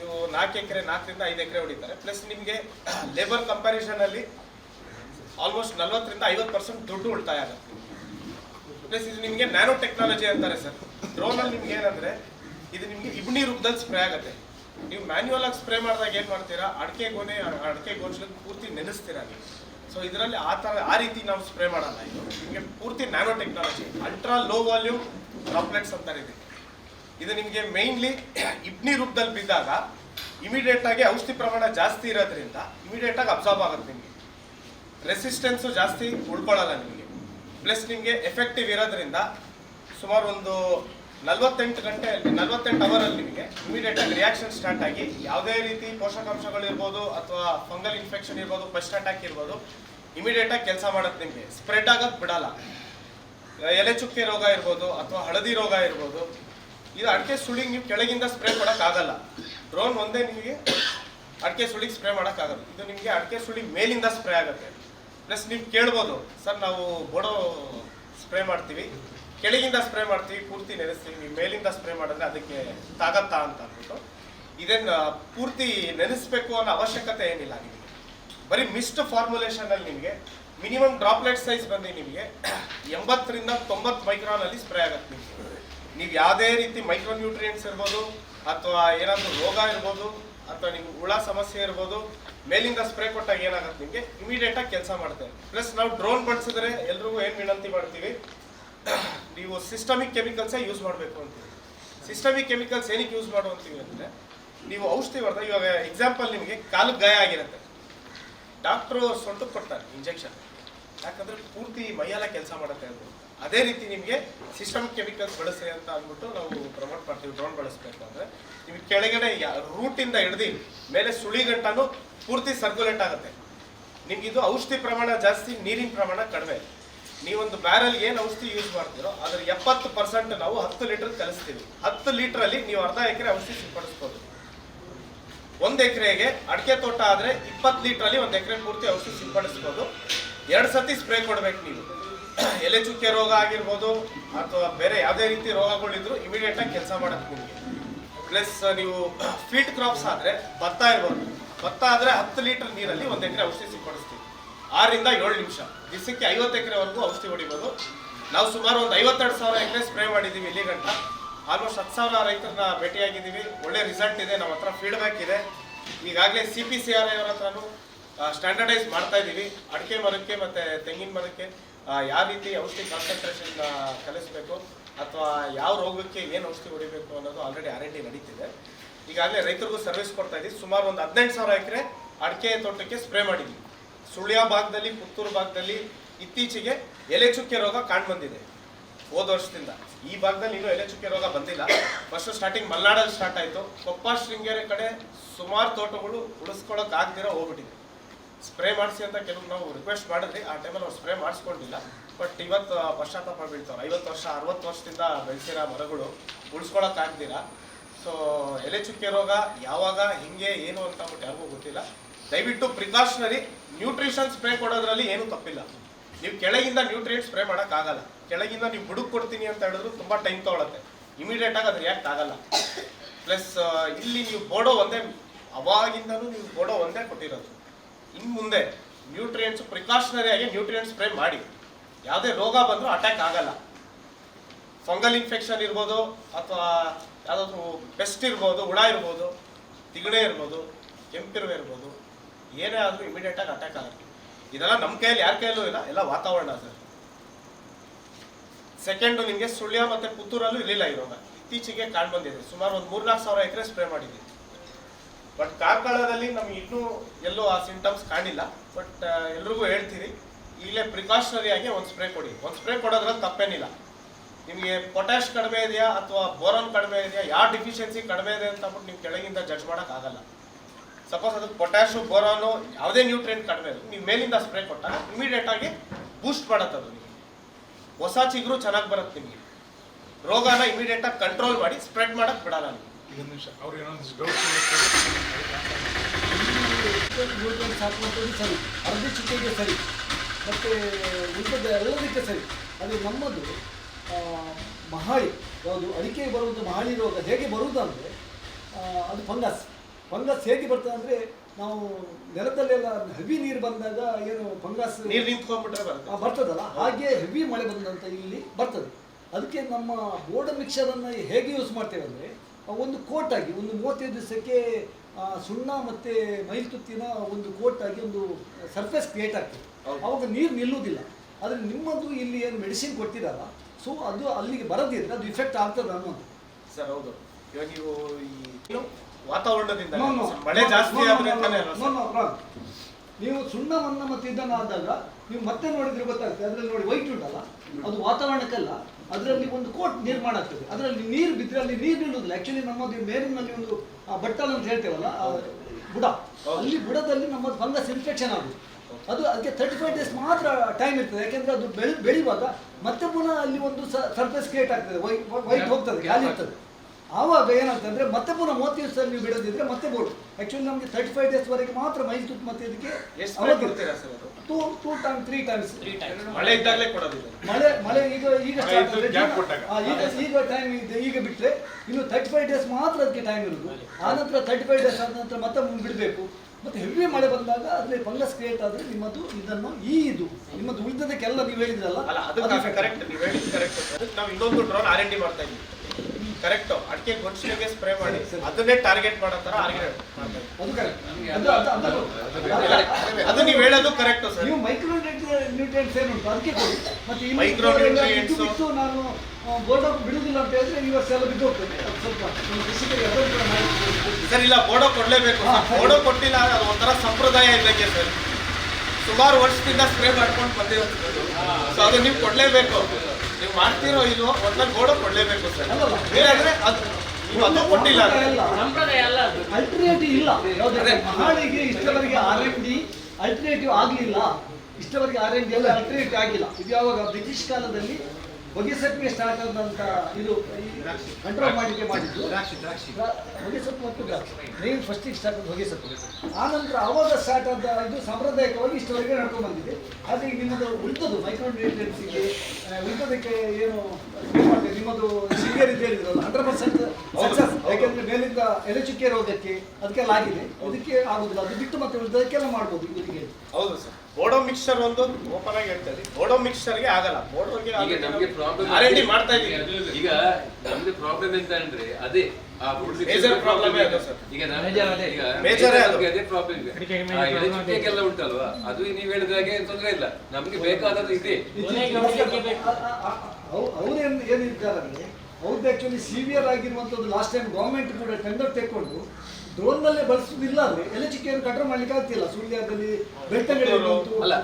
ನೀವು ನಾಲ್ಕು ಎಕರೆ, ನಾಲ್ಕರಿಂದ ಐದು ಎಕರೆ ಹೊಡಿತಾರೆ. ಪ್ಲಸ್ ನಿಮಗೆ ಲೇಬರ್ ಕಂಪ್ಯಾರಿಸನಲ್ಲಿ ಆಲ್ಮೋಸ್ಟ್ ನಲ್ವತ್ತರಿಂದ ಐವತ್ತು ಪರ್ಸೆಂಟ್ ದುಡ್ಡು ಉಳಿತಾಯ ಆಗುತ್ತೆ. ಪ್ಲಸ್ ಇದು ನಿಮಗೆ ನ್ಯಾನೋ ಟೆಕ್ನಾಲಜಿ ಅಂತಾರೆ ಸರ್ ಡ್ರೋನಲ್ಲಿ ನಿಮ್ಗೆ ಏನಂದ್ರೆ, ಇದು ನಿಮಗೆ ಇಬ್ನಿ ರೂಪದಲ್ಲಿ ಸ್ಪ್ರೇ ಆಗುತ್ತೆ. ನೀವು ಮ್ಯಾನ್ಯುವಲ್ ಆಗಿ ಸ್ಪ್ರೇ ಮಾಡಿದಾಗ ಏನು ಮಾಡ್ತೀರಾ? ಅಡಿಕೆ ಗೊನೆ, ಅಡಿಕೆ ಗೋನ್ಸ್ಲಕ್ಕೆ ಪೂರ್ತಿ ನೆನೆಸ್ತೀರಾ ನೀವು. ಸೊ ಇದರಲ್ಲಿ ಆ ಥರ ಆ ರೀತಿ ನಾವು ಸ್ಪ್ರೇ ಮಾಡಲ್ಲ ಇದು. ನಿಮಗೆ ಪೂರ್ತಿ nano technology ultra low volume droplets ಅಂತಾರೆ ಇದು ಇದು ನಿಮಗೆ ಮೇಯ್ನ್ಲಿ ಇಬ್ನಿ ರೂಪದಲ್ಲಿ ಬಿದ್ದಾಗ ಇಮಿಡಿಯೇಟ್ ಆಗಿ ಔಷಧಿ ಪ್ರಮಾಣ ಜಾಸ್ತಿ ಇರೋದ್ರಿಂದ ಇಮಿಡಿಯೇಟ್ ಆಗಿ ಅಬ್ಸಾರ್ಬ್ ಆಗುತ್ತೆ ನಿಮಗೆ. ರೆಸಿಸ್ಟೆನ್ಸು ಜಾಸ್ತಿ ಉಳ್ಕೊಳ್ಳಲ್ಲ ನಿಮಗೆ. ಪ್ಲಸ್ ನಿಮಗೆ ಎಫೆಕ್ಟಿವ್ ಇರೋದ್ರಿಂದ ಸುಮಾರು ಒಂದು ನಲ್ವತ್ತೆಂಟು ಗಂಟೆ, ನಲ್ವತ್ತೆಂಟು ಅವರಲ್ಲಿ ನಿಮಗೆ ಇಮಿಡಿಯೇಟ್ ಆಗಿ ರಿಯಾಕ್ಷನ್ ಸ್ಟಾರ್ಟ್ ಆಗಿ ಯಾವುದೇ ರೀತಿ ಪೋಷಕಾಂಶಗಳಿರ್ಬೋದು ಅಥವಾ ಫಂಗಲ್ ಇನ್ಫೆಕ್ಷನ್ ಇರ್ಬೋದು ಫಸ್ಟ್ ಅಟ್ಯಾಕ್ ಇರ್ಬೋದು ಇಮಿಡಿಯೇಟ್ ಆಗಿ ಕೆಲಸ ಮಾಡುತ್ತೆ ನಿಮಗೆ. ಸ್ಪ್ರೆಡ್ ಆಗೋದು ಬಿಡಲ್ಲ. ಎಲೆ ಚುಕ್ಕೆ ರೋಗ ಇರ್ಬೋದು ಅಥವಾ ಹಳದಿ ರೋಗ ಇರ್ಬೋದು ಇದು ಅಡಿಕೆ ಸುಳಿಗೆ ನೀವು ಕೆಳಗಿಂದ ಸ್ಪ್ರೇ ಮಾಡೋಕ್ಕಾಗಲ್ಲ. ಡ್ರೋನ್ ಒಂದೇ ನಿಮಗೆ ಅಡಿಕೆ ಸುಳಿಗೆ ಸ್ಪ್ರೇ ಮಾಡೋಕ್ಕಾಗಲ್ಲ. ಇದು ನಿಮಗೆ ಅಡಿಕೆ ಸುಳಿ ಮೇಲಿಂದ ಸ್ಪ್ರೇ ಆಗುತ್ತೆ. ಪ್ಲಸ್ ನೀವು ಕೇಳ್ಬೋದು, ಸರ್, ನಾವು ಬಡೋ ಸ್ಪ್ರೇ ಮಾಡ್ತೀವಿ. ಕೆಳಗಿಂದ ಸ್ಪ್ರೇ ಮಾಡ್ತೀವಿ, ಪೂರ್ತಿ ನೆನೆಸ್ತೀವಿ. ನೀವು ಮೇಲಿಂದ ಸ್ಪ್ರೇ ಮಾಡಿದ್ರೆ ಅದಕ್ಕೆ ತಾಗತ್ತಾ ಅಂತ ಅಂದ್ಬಿಟ್ಟು. ಇದನ್ನು ಪೂರ್ತಿ ನೆನೆಸ್ಬೇಕು ಅನ್ನೋ ಅವಶ್ಯಕತೆ ಏನಿಲ್ಲ ನಿಮಗೆ. ಬರೀ ಮಿಸ್ಟ್ ಫಾರ್ಮುಲೇಷನಲ್ಲಿ ನಿಮಗೆ ಮಿನಿಮಮ್ ಡ್ರಾಪ್ಲೆಟ್ ಸೈಜ್ ಬಂದು ನಿಮಗೆ ಎಂಬತ್ತರಿಂದ ತೊಂಬತ್ತು ಮೈಕ್ರಾನಲ್ಲಿ ಸ್ಪ್ರೇ ಆಗುತ್ತೆ ನಿಮಗೆ. ನೀವು ಯಾವುದೇ ರೀತಿ ಮೈಕ್ರೋ ನ್ಯೂಟ್ರಿಯೆಂಟ್ಸ್ ಇರ್ಬೋದು ಅಥವಾ ಏನಾದರೂ ರೋಗ ಇರ್ಬೋದು ಅಥವಾ ನಿಮ್ಗೆ ಹುಳ ಸಮಸ್ಯೆ ಇರ್ಬೋದು, ಮೇಲಿಂದ ಸ್ಪ್ರೇ ಕೊಟ್ಟಾಗ ಏನಾಗುತ್ತೆ ನಿಮಗೆ ಇಮಿಡಿಯೇಟ್ ಆಗಿ ಕೆಲಸ ಮಾಡುತ್ತೆ. ಪ್ಲಸ್ ನಾವು ಡ್ರೋನ್ ಬಳಸಿದ್ರೆ ಎಲ್ರಿಗೂ ಏನು ವಿನಂತಿ ಮಾಡ್ತೀವಿ, ನೀವು ಸಿಸ್ಟಮಿಕ್ ಕೆಮಿಕಲ್ಸೇ ಯೂಸ್ ಮಾಡಬೇಕು ಅಂತೀವಿ. ಸಿಸ್ಟಮಿಕ್ ಕೆಮಿಕಲ್ಸ್ ಏನಕ್ಕೆ ಯೂಸ್ ಮಾಡುವಂತೀವಿ ಅಂದರೆ, ನೀವು ಔಷಧಿ ಹೊಡೆದ ಇವಾಗ ಎಕ್ಸಾಂಪಲ್ ನಿಮಗೆ ಕಾಲು ಗಾಯ ಆಗಿರುತ್ತೆ. ಡಾಕ್ಟ್ರು ಸೊಂಟಕ್ಕೆ ಕೊಡ್ತಾರೆ ಇಂಜೆಕ್ಷನ್ ಯಾಕಂದರೆ ಪೂರ್ತಿ ಮೈಯೆಲ್ಲ ಕೆಲಸ ಮಾಡುತ್ತೆ ಅದು. ಅದೇ ರೀತಿ ನಿಮಗೆ ಸಿಸ್ಟಮ್ ಕೆಮಿಕಲ್ಸ್ ಬಳಸಿ ಅಂತ ಅಂದ್ಬಿಟ್ಟು ನಾವು ಪ್ರಮೋಟ್ ಮಾಡ್ತೀವಿ ಡ್ರೋನ್ ಬಳಸಬೇಕು ಅಂದರೆ. ನಿಮಗೆ ಕೆಳಗಡೆ ರೂಟಿಂದ ಹಿಡ್ದು ಮೇಲೆ ಸುಳಿ ಗಂಟನೂ ಪೂರ್ತಿ ಸರ್ಕ್ಯುಲೇಟ್ ಆಗುತ್ತೆ. ನಿಮ್ಗೆ ಇದು ಔಷಧಿ ಪ್ರಮಾಣ ಜಾಸ್ತಿ, ನೀರಿನ ಪ್ರಮಾಣ ಕಡಿಮೆ. ನೀವೊಂದು ಬ್ಯಾರಲ್ ಏನು ಔಷಧಿ ಯೂಸ್ ಮಾಡ್ತೀರೋ ಅದ್ರ ಎಪ್ಪತ್ತು ಪರ್ಸೆಂಟ್ ನಾವು ಹತ್ತು ಲೀಟರ್ ಕಲಿಸ್ತೀವಿ. ಹತ್ತು ಲೀಟ್ರಲ್ಲಿ ನೀವು ಅರ್ಧ ಎಕರೆ ಔಷಧಿ ಸಿಂಪಡಿಸ್ಬೋದು. ಒಂದು ಎಕರೆಗೆ ಅಡಿಕೆ ತೋಟ ಆದರೆ ಇಪ್ಪತ್ತು ಲೀಟ್ರಲ್ಲಿ ಒಂದು ಎಕರೆ ಪೂರ್ತಿ ಔಷಧಿ ಸಿಂಪಡಿಸ್ಬೋದು. ಎರಡು ಸತಿ ಸ್ಪ್ರೇ ಕೊಡ್ಬೇಕು ನೀವು. <coughs> ಎಲೆ ಚುಕ್ಕೆ ರೋಗ ಆಗಿರ್ಬೋದು ಅಥವಾ ಬೇರೆ ಯಾವುದೇ ರೀತಿ ರೋಗಗಳಿದ್ರು ಇಮಿಡಿಯೇಟ್ ಆಗಿ ಕೆಲಸ ಮಾಡೋದು ನಿಮಗೆ. ಪ್ಲಸ್ ನೀವು ಫೀಲ್ಡ್ ಕ್ರಾಪ್ಸ್ ಆದರೆ ಭತ್ತ ಇರ್ಬೋದು. ಭತ್ತ ಆದರೆ ಹತ್ತು ಲೀಟರ್ ನೀರಲ್ಲಿ ಒಂದು ಎಕರೆ ಔಷಧಿ ಸಿಂಪಡಿಸ್ತೀವಿ. ಆರರಿಂದ ಏಳು ನಿಮಿಷ. ದಿವಸಕ್ಕೆ ಐವತ್ತು ಎಕರೆವರೆಗೂ ಔಷಧಿ ಹೊಡಿಬೋದು. ನಾವು ಸುಮಾರು ಒಂದು ಐವತ್ತೆರಡು ಸಾವಿರ ಎಕರೆ ಸ್ಪ್ರೇ ಮಾಡಿದ್ದೀವಿ ಇಲ್ಲಿ ಗಂಟ. ಆಲ್ಮೋಸ್ಟ್ ಹತ್ತು ಸಾವಿರ ರೈತರನ್ನ ಭೇಟಿಯಾಗಿದ್ದೀವಿ. ಒಳ್ಳೆ ರಿಸಲ್ಟ್ ಇದೆ, ನಮ್ಮ ಹತ್ರ ಫೀಡ್ಬ್ಯಾಕ್ ಇದೆ. ಈಗಾಗಲೇ C P C R I ಅವರ ಹತ್ರನೂ ಸ್ಟ್ಯಾಂಡರ್ಡೈಸ್ ಮಾಡ್ತಾ ಇದ್ದೀವಿ ಅಡಿಕೆ ಮರಕ್ಕೆ ಮತ್ತು ತೆಂಗಿನ ಮರಕ್ಕೆ. ಯಾವ ರೀತಿ ಔಷಧಿ ಕಾನ್ಸಂಟ್ರೇಷನ್ ಕಲಿಸಬೇಕು ಅಥವಾ ಯಾವ ರೋಗಕ್ಕೆ ಏನು ಔಷಧಿ ಹೊಡಿಬೇಕು ಅನ್ನೋದು ಆಲ್ರೆಡಿ ಆರ್ ಎನ್ ಡಿ ನಡೀತಿದೆ. ಈಗಾಗಲೇ ರೈತರಿಗೂ ಸರ್ವಿಸ್ ಕೊಡ್ತಾ ಇದ್ದೀವಿ. ಸುಮಾರು ಒಂದು ಹದಿನೆಂಟು ಸಾವಿರ ಎಕರೆ ಅಡಿಕೆ ತೋಟಕ್ಕೆ ಸ್ಪ್ರೇ ಮಾಡಿದ್ವಿ. ಸುಳ್ಯ ಭಾಗದಲ್ಲಿ, ಪುತ್ತೂರು ಭಾಗದಲ್ಲಿ ಇತ್ತೀಚೆಗೆ ಎಲೆ ಚುಕ್ಕೆ ರೋಗ ಕಾಣ್ಬಂದಿದೆ ಹೋದ ವರ್ಷದಿಂದ. ಈ ಭಾಗದಲ್ಲಿ ಇನ್ನೂ ಎಲೆ ಚುಕ್ಕೆ ರೋಗ ಬಂದಿಲ್ಲ. ಫಸ್ಟ್ ಸ್ಟಾರ್ಟಿಂಗ್ ಮಲೆನಾಡಲ್ಲಿ ಸ್ಟಾರ್ಟ್ ಆಯಿತು. ಕೊಪ್ಪ, ಶೃಂಗೇರಿ ಕಡೆ ಸುಮಾರು ತೋಟಗಳು ಉಳಿಸ್ಕೊಳಕ್ ಆಗ್ದಿರ ಹೋಗ್ಬಿಟ್ಟಿದೆ. ಸ್ಪ್ರೇ ಮಾಡಿಸಿ ಅಂತ ಕೆಲವು ನಾವು ರಿಕ್ವೆಸ್ಟ್ ಮಾಡಿದ್ರಿ, ಆ ಟೈಮಲ್ಲಿ ಅವ್ರು ಸ್ಪ್ರೇ ಮಾಡಿಸ್ಕೊಂಡಿಲ್ಲ. ಬಟ್ ಇವತ್ತು ಪಶ್ಚಾತ್ತಾಪ ಬೀಳ್ತಾವ್ರೆ. ಐವತ್ತು ವರ್ಷ, ಅರವತ್ತು ವರ್ಷದಿಂದ ಬೆಳೆಸಿರೋ ಮರಗಳು ಉಳಿಸ್ಕೊಳಕ್ಕಾಗ್ದಿರ ಸೊ ಎಲೆ ಚುಕ್ಕೆ ರೋಗ ಯಾವಾಗ, ಹಿಂಗೆ, ಏನು ಅಂತ ಅಂದ್ಬಿಟ್ಟು ಯಾರಿಗೂ ಗೊತ್ತಿಲ್ಲ. ದಯವಿಟ್ಟು ಪ್ರಿಕಾಷನರಿ ನ್ಯೂಟ್ರಿಷನ್ ಸ್ಪ್ರೇ ಕೊಡೋದ್ರಲ್ಲಿ ಏನೂ ತಪ್ಪಿಲ್ಲ. ನೀವು ಕೆಳಗಿಂದ ನ್ಯೂಟ್ರಿಯೆಂಟ್ ಸ್ಪ್ರೇ ಮಾಡೋಕ್ಕಾಗಲ್ಲ ಕೆಳಗಿಂದ ನೀವು ಹುಡುಕ್ ಕೊಡ್ತೀನಿ ಅಂತ ಹೇಳಿದ್ರು ತುಂಬ ಟೈಮ್ ತೊಗೊಳತ್ತೆ. ಇಮಿಡಿಯೇಟಾಗಿ ಅದು ರಿಯಾಕ್ಟ್ ಆಗಲ್ಲ. ಪ್ಲಸ್ ಇಲ್ಲಿ ನೀವು ಬೋಡೋ ಒಂದೇ, ಅವಾಗಿಂದನೂ ನೀವು ಬೋಡೋ ಒಂದೇ ಕೊಟ್ಟಿರೋದು. ಇನ್ನು ಮುಂದೆ ನ್ಯೂಟ್ರಿಯೆಂಟ್ಸ್ ಪ್ರಿಕಾಷನರಿ ಆಗಿ ನ್ಯೂಟ್ರಿಯೆಂಟ್ ಸ್ಪ್ರೇ ಮಾಡಿ. ಯಾವುದೇ ರೋಗ ಬಂದರೂ ಅಟ್ಯಾಕ್ ಆಗಲ್ಲ. ಫಂಗಲ್ ಇನ್ಫೆಕ್ಷನ್ ಇರ್ಬೋದು ಅಥವಾ ಯಾವುದಾದ್ರೂ ಪೆಸ್ಟ್ ಇರ್ಬೋದು, ಹುಳ ಇರ್ಬೋದು, ತಿಗಣೆ ಇರ್ಬೋದು, ಕೆಂಪಿರುವೆ ಇರ್ಬೋದು, ಏನೇ ಆದರೂ ಇಮಿಡಿಯೇಟಾಗಿ ಅಟ್ಯಾಕ್ ಆಗುತ್ತೆ. ಇದೆಲ್ಲ ನಮ್ಮ ಕೈಯಲ್ಲಿ ಯಾರ ಕೈಯಲ್ಲೂ ಇಲ್ಲ, ಎಲ್ಲ ವಾತಾವರಣ ಸರ್. ಸೆಕೆಂಡು ನಿಮಗೆ ಸುಳ್ಯ ಮತ್ತು ಪುತ್ತೂರಲ್ಲೂ ಇರಲಿಲ್ಲ ರೋಗ. ಇತ್ತೀಚೆಗೆ ಕಾಣ್ಬಂದಿದೆ. ಸುಮಾರು ಒಂದು ಮೂರ್ನಾಲ್ಕು ಸಾವಿರ ಎಕರೆ ಸ್ಪ್ರೇ ಮಾಡಿದ್ದೀವಿ ಬಟ್ ಕಾರ್ಕಳದಲ್ಲಿ ನಮ್ಗೆ ಇನ್ನೂ ಎಲ್ಲೂ ಆ ಸಿಂಟಮ್ಸ್ ಕಾಣಿಲ್ಲ. ಬಟ್ ಎಲ್ರಿಗೂ ಹೇಳ್ತೀವಿ ಇಲ್ಲೇ ಪ್ರಿಕಾಷನರಿ ಆಗಿ ಒಂದು ಸ್ಪ್ರೇ ಕೊಡಿ. ಒಂದು ಸ್ಪ್ರೇ ಕೊಡೋದ್ರಲ್ಲಿ ತಪ್ಪೇನಿಲ್ಲ. ನಿಮಗೆ ಪೊಟ್ಯಾಶ್ ಕಡಿಮೆ ಇದೆಯಾ ಅಥವಾ ಬೋರಾನ್ ಕಡಿಮೆ ಇದೆಯಾ, ಯಾವ ಡಿಫಿಷಿಯನ್ಸಿ ಕಡಿಮೆ ಇದೆ ಅಂತ ಅಂದ್ಬಿಟ್ಟು ನೀವು ಕೆಳಗಿಂದ ಜಡ್ಜ್ ಆಗಲ್ಲ. ಸಪೋಸ್ ಅದು ಪೊಟ್ಯಾಶು ಬೋರಾನು ಯಾವುದೇ ನ್ಯೂಟ್ರಿಯೆಂಟ್ ಕಡಿಮೆ ಇದೆ ನೀವು ಮೇಲಿಂದ ಸ್ಪ್ರೇ ಕೊಟ್ಟಾಗ ಇಮಿಡಿಯೇಟ್ ಆಗಿ ಬೂಸ್ಟ್ ಮಾಡುತ್ತೆ ಅದು ನಿಮಗೆ. ಹೊಸ ಚಿಗುರು ಚೆನ್ನಾಗಿ ಬರುತ್ತೆ ನಿಮಗೆ. ರೋಗನ ಇಮಿಡಿಯೇಟ್ ಆಗಿ ಕಂಟ್ರೋಲ್ ಮಾಡಿ ಸ್ಪ್ರೆಡ್ ಮಾಡೋಕ್ಕೆ ಬಿಡಲ್ಲ ನೀವು. ಏನೊಂದು ಡೌಟ್ ಹಾಕುವಂಥದ್ದು ಸರಿ ಅರ್ಧ ಚುಕ್ಕೆಗೆ ಸರಿ ಮತ್ತು ಉಳಿದ ಎಲ್ಲದಕ್ಕೆ ಸರಿ ಅದು ನಮ್ಮದು ಮಹಾಳಿ ಯಾವುದು ಅಡಿಕೆಗೆ ಬರುವಂಥ ಮಹಾಳಿ ರೋಗ ಹೇಗೆ ಬರುವುದಂದರೆ ಅದು ಫಂಗಸ್ ಫಂಗಸ್ ಹೇಗೆ ಬರ್ತದೆ ಅಂದರೆ ನಾವು ನೆಲದಲ್ಲೆಲ್ಲ ಹೆವಿ ನೀರು ಬಂದಾಗ ಏನು ಫಂಗಸ್ ನೀರು ನಿಂತ್ಕೊಂಡ್ಬಿಟ್ರೆ ಆ, ಬರ್ತದಲ್ಲ? ಹಾಗೆ ಹೆವಿ ಮಳೆ ಬಂದಂತ ಇಲ್ಲಿ ಬರ್ತದೆ. ಅದಕ್ಕೆ ನಮ್ಮ ಬೋರ್ಡ ಮಿಕ್ಸರನ್ನು ಹೇಗೆ ಯೂಸ್ ಮಾಡ್ತೇವೆ ಅಂದರೆ ಒಂದು ಕೋಟಾಗಿ ಒಂದು ಮೂವತ್ತೈದು ದಿವಸಕ್ಕೆ ಸುಣ್ಣ ಮತ್ತು ಮೈಲ್ತುತ್ತಿನ ಒಂದು ಕೋಟಾಗಿ ಒಂದು ಸರ್ಫೇಸ್ ಕ್ರಿಯೇಟ್ ಆಗ್ತದೆ. ಅವಾಗ ನೀರು ನಿಲ್ಲುವುದಿಲ್ಲ. ಆದರೆ ನಿಮ್ಮದು ಇಲ್ಲಿ ಏನು ಮೆಡಿಸಿನ್ ಕೊಟ್ಟಿದ್ದಾರ? ಸೊ ಅದು ಅಲ್ಲಿಗೆ ಬರದಿದ್ರೆ ಅದು ಇಫೆಕ್ಟ್ ಆಗ್ತದೆ ಅನ್ನೋದು. ಸರ್ ಹೌದು. ಇವಾಗ ನೀವು ಈ ವಾತಾವರಣದಿಂದ. ಮಳೆ ಜಾಸ್ತಿ ನೀವು ಸುಣ್ಣವನ್ನು ಮತ್ತು ಇದನ್ನು ಆದಾಗ ನೀವು ಮತ್ತೆ ನೋಡಿದ್ರೆ ಗೊತ್ತಾಗ್ತದೆ ಅದರಲ್ಲಿ ನೋಡಿ ವೈಟ್ ಉಂಟಲ್ಲ? ಅದು ವಾತಾವರಣಕ್ಕಲ್ಲ. ಅದರಲ್ಲಿ ಒಂದು ಕೋಟ್ ನಿರ್ಮಾಣ ಆಗ್ತದೆ. ಅದರಲ್ಲಿ ನೀರು ಬಿದ್ದರೆ ಅಲ್ಲಿ ನೀರು ನಿಲ್ಲುವುದಿಲ್ಲ. ಆ್ಯಕ್ಚುಲಿ ನಮ್ಮದು ಮೇಲಿನಲ್ಲಿ ಒಂದು ಬಟ್ಟಲ್ ಅಂತ ಹೇಳ್ತೇವಲ್ಲ? ಬುಡ. ಅಲ್ಲಿ ಬುಡದಲ್ಲಿ ನಮ್ಮದು ಫಂಗಸ್ ಇನ್ಫೆಕ್ಷನ್ ಆಗುದು ಅದು ಅದಕ್ಕೆ ತರ್ಟಿ ಫೈವ್ ಡೇಸ್ ಮಾತ್ರ ಟೈಮ್ ಇರ್ತದೆ. ಯಾಕೆಂದ್ರೆ ಅದು ಬೆಳಿ ಬೆಳೆಯುವಾಗ ಮತ್ತೆ ಪುನಃ ಅಲ್ಲಿ ಒಂದು ಸರ್ಫೇಸ್ ಕ್ರಿಯೇಟ್ ಆಗ್ತದೆ. ವೈಟ್ ಹೋಗ್ತದೆ ಗ್ಯಾಲಿ ಇರ್ತದೆ. ಆವಾಗ ಏನಾಗ್ತದೆ ಅಂದ್ರೆ ಮತ್ತೆ ಪುನಃ ಮೂವತ್ತು ದಿವಸ ನೀವು ಬಿಡೋದಿದ್ರೆ ಮತ್ತೆ ಬೋರ್ಡ್. ಆ್ಯಕ್ಚುಲಿ ನಮಗೆ ತರ್ಟಿ ಫೈವ್ ಡೇಸ್ ವರೆಗೆ ಮಾತ್ರ ಮೈಲ್ ತುಪ್ಪ ಮತ್ತೆ ಇದಕ್ಕೆ ಎಷ್ಟು ಸರ್ ಅದು. Two two time three times ಮಳೆ ಇದ್ದಾಗಲೇ ಕೊಡೋದಿಲ್ಲ. ಮಳೆ ಮಳೆ ಈಗ ಈಗ ಈಗ ಈಗ ಟೈಮ್ ಇದೆ ಈಗ ಬಿಟ್ಟರೆ ಇನ್ನು ತರ್ಟಿ ಫೈವ್ ಡೇಸ್ ಮಾತ್ರ ಅದಕ್ಕೆ ಟೈಮ್ ಇರೋದು. ಆ ನಂತರ ತರ್ಟಿ ಫೈವ್ ಡೇಸ್ ಆದ ನಂತರ ಮತ್ತೆ ಮುಂದೆ ಬಿಡಬೇಕು. ಮತ್ತೆ ಹೆವಿ ಮಳೆ ಬಂದಾಗ ಅದ್ರಲ್ಲಿ ಫಂಗಸ್ ಕ್ರಿಯೇಟ್ ಆದ್ರೆ ನಿಮ್ಮದು ಇದನ್ನು ಈ ಇದು ನಿಮ್ಮದು ಉಳಿದದಕ್ಕೆಲ್ಲ ನೀವು ಹೇಳಿದ್ರಲ್ಲ ಅಲ್ಲ ಅದು ಅದು ಕರೆಕ್ಟ್ ನೀವು ಹೇಳಿದ್ ಕರೆಕ್ಟ್ ಅದಕ್ಕೆ ನಾವು ಇನ್ನೊಂದು ಡ್ರೋನ್ ಆರ್ ಎನ್ ಡಿ ಮಾಡ್ತಾ ಇದ್ವಿ ಕರೆಕ್ಟ್ ಅಡಿಕೆ ಗೊಂಚಲಿಗೆ ಸ್ಪ್ರೇ ಮಾಡಿ. ಅದನ್ನೇ ಟಾರ್ಗೆಟ್ ಮಾಡೋ ತರ ಇದ್ವಿ ಅದು ನೀವು ಹೇಳೋದು ಕರೆಕ್ಟ್ ಸರ್. ನೀವು ಮೈಕ್ರೋ ನ್ಯೂಟ್ರಿಯೆಂಟ್ಸ್ ಏನುಂಟು ಅದಕ್ಕೆ ಕೊಡಿ. ಮತ್ತೆ ಈ ಮೈಕ್ರೋ ನ್ಯೂಟ್ರಿಯೆಂಟ್ಸ್. ಬಿಟ್ಟು ನಾನು ಬೋರ್ಡ್ ಬಿಡುದಿಲ್ಲ ಅಂತ ಹೇಳಿದ್ರೆ ಈ ವರ್ಷ ಎಲ್ಲ ಬಿದ್ದು ಹೋಗ್ತದೆ. ಸ್ವಲ್ಪ ಕೃಷಿಕರಿಗೆ ಅದನ್ನು ಕೂಡ ಮಾಹಿತಿ ಸರ್ ಇಲ್ಲ ಬೋರ್ಡೋ ಕೊಡಲೇಬೇಕು ಬೋಡೋ ಕೊಟ್ಟಿಲ್ಲ ಅದು ಒಂಥರ ಸಂಪ್ರದಾಯ ಇದ್ದಂಗೆ ಸರ್. ಸುಮಾರು ವರ್ಷದಿಂದ ಸ್ಪ್ರೇ ಮಾಡ್ಕೊಂಡು ಬಂದಿರೋದು. ಸೊ ಅದು ನೀವು ಕೊಡ್ಲೇಬೇಕು. ನೀವು ಮಾಡ್ತಿರೋ ಇದು ಒಂದ್ ಗೋಡ ಕೊಡ್ಲೇಬೇಕು ಸರ್. ಇಲ್ಲಾಂದ್ರೆ ಅದು ನೀವು ಅದು ಕೊಟ್ಟಿಲ್ಲ ಅಲ್ಟರ್ನೇಟಿವ್ ಇಲ್ಲ. ಮಹಾಳಿಗೆ ಇಷ್ಟವರೆಗೆ ಆರ್ ಎಂ ಡಿ ಅಲ್ಟರ್ನೇಟಿವ್ ಆಗಲಿಲ್ಲ. ಇಷ್ಟವರೆಗೆ ಆರ್ ಎಂ ಡಿ ಎಲ್ಲ ಅಲ್ಟರ್ನೇಟಿವ್ ಆಗಿಲ್ಲ. ಇದು ಯಾವಾಗ ಬ್ರಿಟಿಷ್ ಕಾಲದಲ್ಲಿ ಹೊಗೆಸೊಪ್ಪಿಗೆ ಸ್ಟಾರ್ಟ್ ಆದಂತ ಇದು ಕಂಟ್ರೋಲ್ ಮಾಡಲಿಕ್ಕೆ ಮಾಡಿದ್ದು? ಹೊಗೆಸೊಪ್ಪು ಮತ್ತು ಮೇನ್ ಫಸ್ಟಿಗೆ ಸ್ಟಾರ್ಟ್ ಆದ ಹೊಗೆಸೊಪ್ಪು. ಆ ನಂತರ ಅವಾಗ ಸ್ಟಾರ್ಟ್ ಆದ ಇದು ಸಾಂಪ್ರದಾಯಿಕವಾಗಿ ಇಷ್ಟವರೆಗೆ ನಡ್ಕೊಂಡು ಬಂದಿದೆ. ಆದರೆ ಈಗ ನಿಮ್ಮದು ಉಳಿದದು ಮೈಕ್ರೋ ನ್ಯೂಟ್ರಿಯೆಂಟ್ಸಿಗೆ ಉಳಿದದಕ್ಕೆ ಏನು ನಿಮ್ಮದು ಸಿಂಗರ್ ಇದು ಹೇಳಿದ್ರಲ್ಲ ಹಂಡ್ರೆಡ್ ಪರ್ಸೆಂಟ್ ಸಕ್ಸಸ್ ಯಾಕೆಂದ್ರೆ ಮೇಲಿಂದ ಎಲೆಚುಕ್ಕೆ ರೋಗಕ್ಕೆ ಅದಕ್ಕೆಲ್ಲ ಆಗಿದೆ. ಅದಕ್ಕೆ ಆಗುದಿಲ್ಲ. ಅದು ಬಿಟ್ಟು ಮತ್ತೆ ಉಳಿದದಕ್ಕೆಲ್ಲ ಮಾಡ್ಬೋದು ಇವರಿಗೆ ಹೌದು ಸರ್. ಬೋಡೋ ಮಿಕ್ಸರ್ ಒಂದು ಓಪನ್ ಆಗಿ ಹೇಳ್ತಾರೆ ಬೋಡೋ ಮಿಕ್ಸರ್ಗೆ ಆಗಲ್ಲ. ಬೋಡೋಗೆ ಈಗ ನಮ್ಗೆ ಪ್ರಾಬ್ಲಮ್ ಆರ್ ಡಿ ಮಾಡ್ತಾ ಇದೀವಿ ಈಗ ನಮ್ದು ಪ್ರಾಬ್ಲಮ್ ಎಂತ ಅಂದ್ರೆ ಅದೇ ಆ ಮೇಜರ್ ಪ್ರಾಬ್ಲಮ್. ಈಗ Major ಅದು. ಅದೇ ಪ್ರಾಬ್ಲಮ್ ಎಲ್ಲ ಉಂಟಲ್ವಾ? ಅದು ನೀವು ಹೇಳಿದ ಹಾಗೆ ತೊಂದರೆ ಇಲ್ಲ. ನಮ್ಗೆ ಬೇಕಾದದ್ದು ಇದೆ. ಅವ್ರೇನ್ ಏನಿದ್ದಾರೆ ಅವ್ರದ್ದು ಆಕ್ಚುಲಿ ಸಿವಿಯರ್ ಆಗಿರುವಂಥದ್ದು ಲಾಸ್ಟ್ ಟೈಮ್ ಗೌರ್ಮೆಂಟ್ ಕೂಡ ಟೆಂಡರ್ ತೆಕ್ಕೊಂಡು ಡ್ರೋನ್ನಲ್ಲೇ ಬಳಸುವುದಿಲ್ಲ ಅಂದ್ರೆ ಎಲೆಚಿಕೆಯನ್ನು ಕಟ್ರ ಮಾಡ್ಲಿಕ್ಕೆ ಆಗ್ತಿಲ್ಲ. ಸುಳ್ಯದಲ್ಲಿ ಬೆಳ್ತಂಗಡಿಯಲ್ಲಿ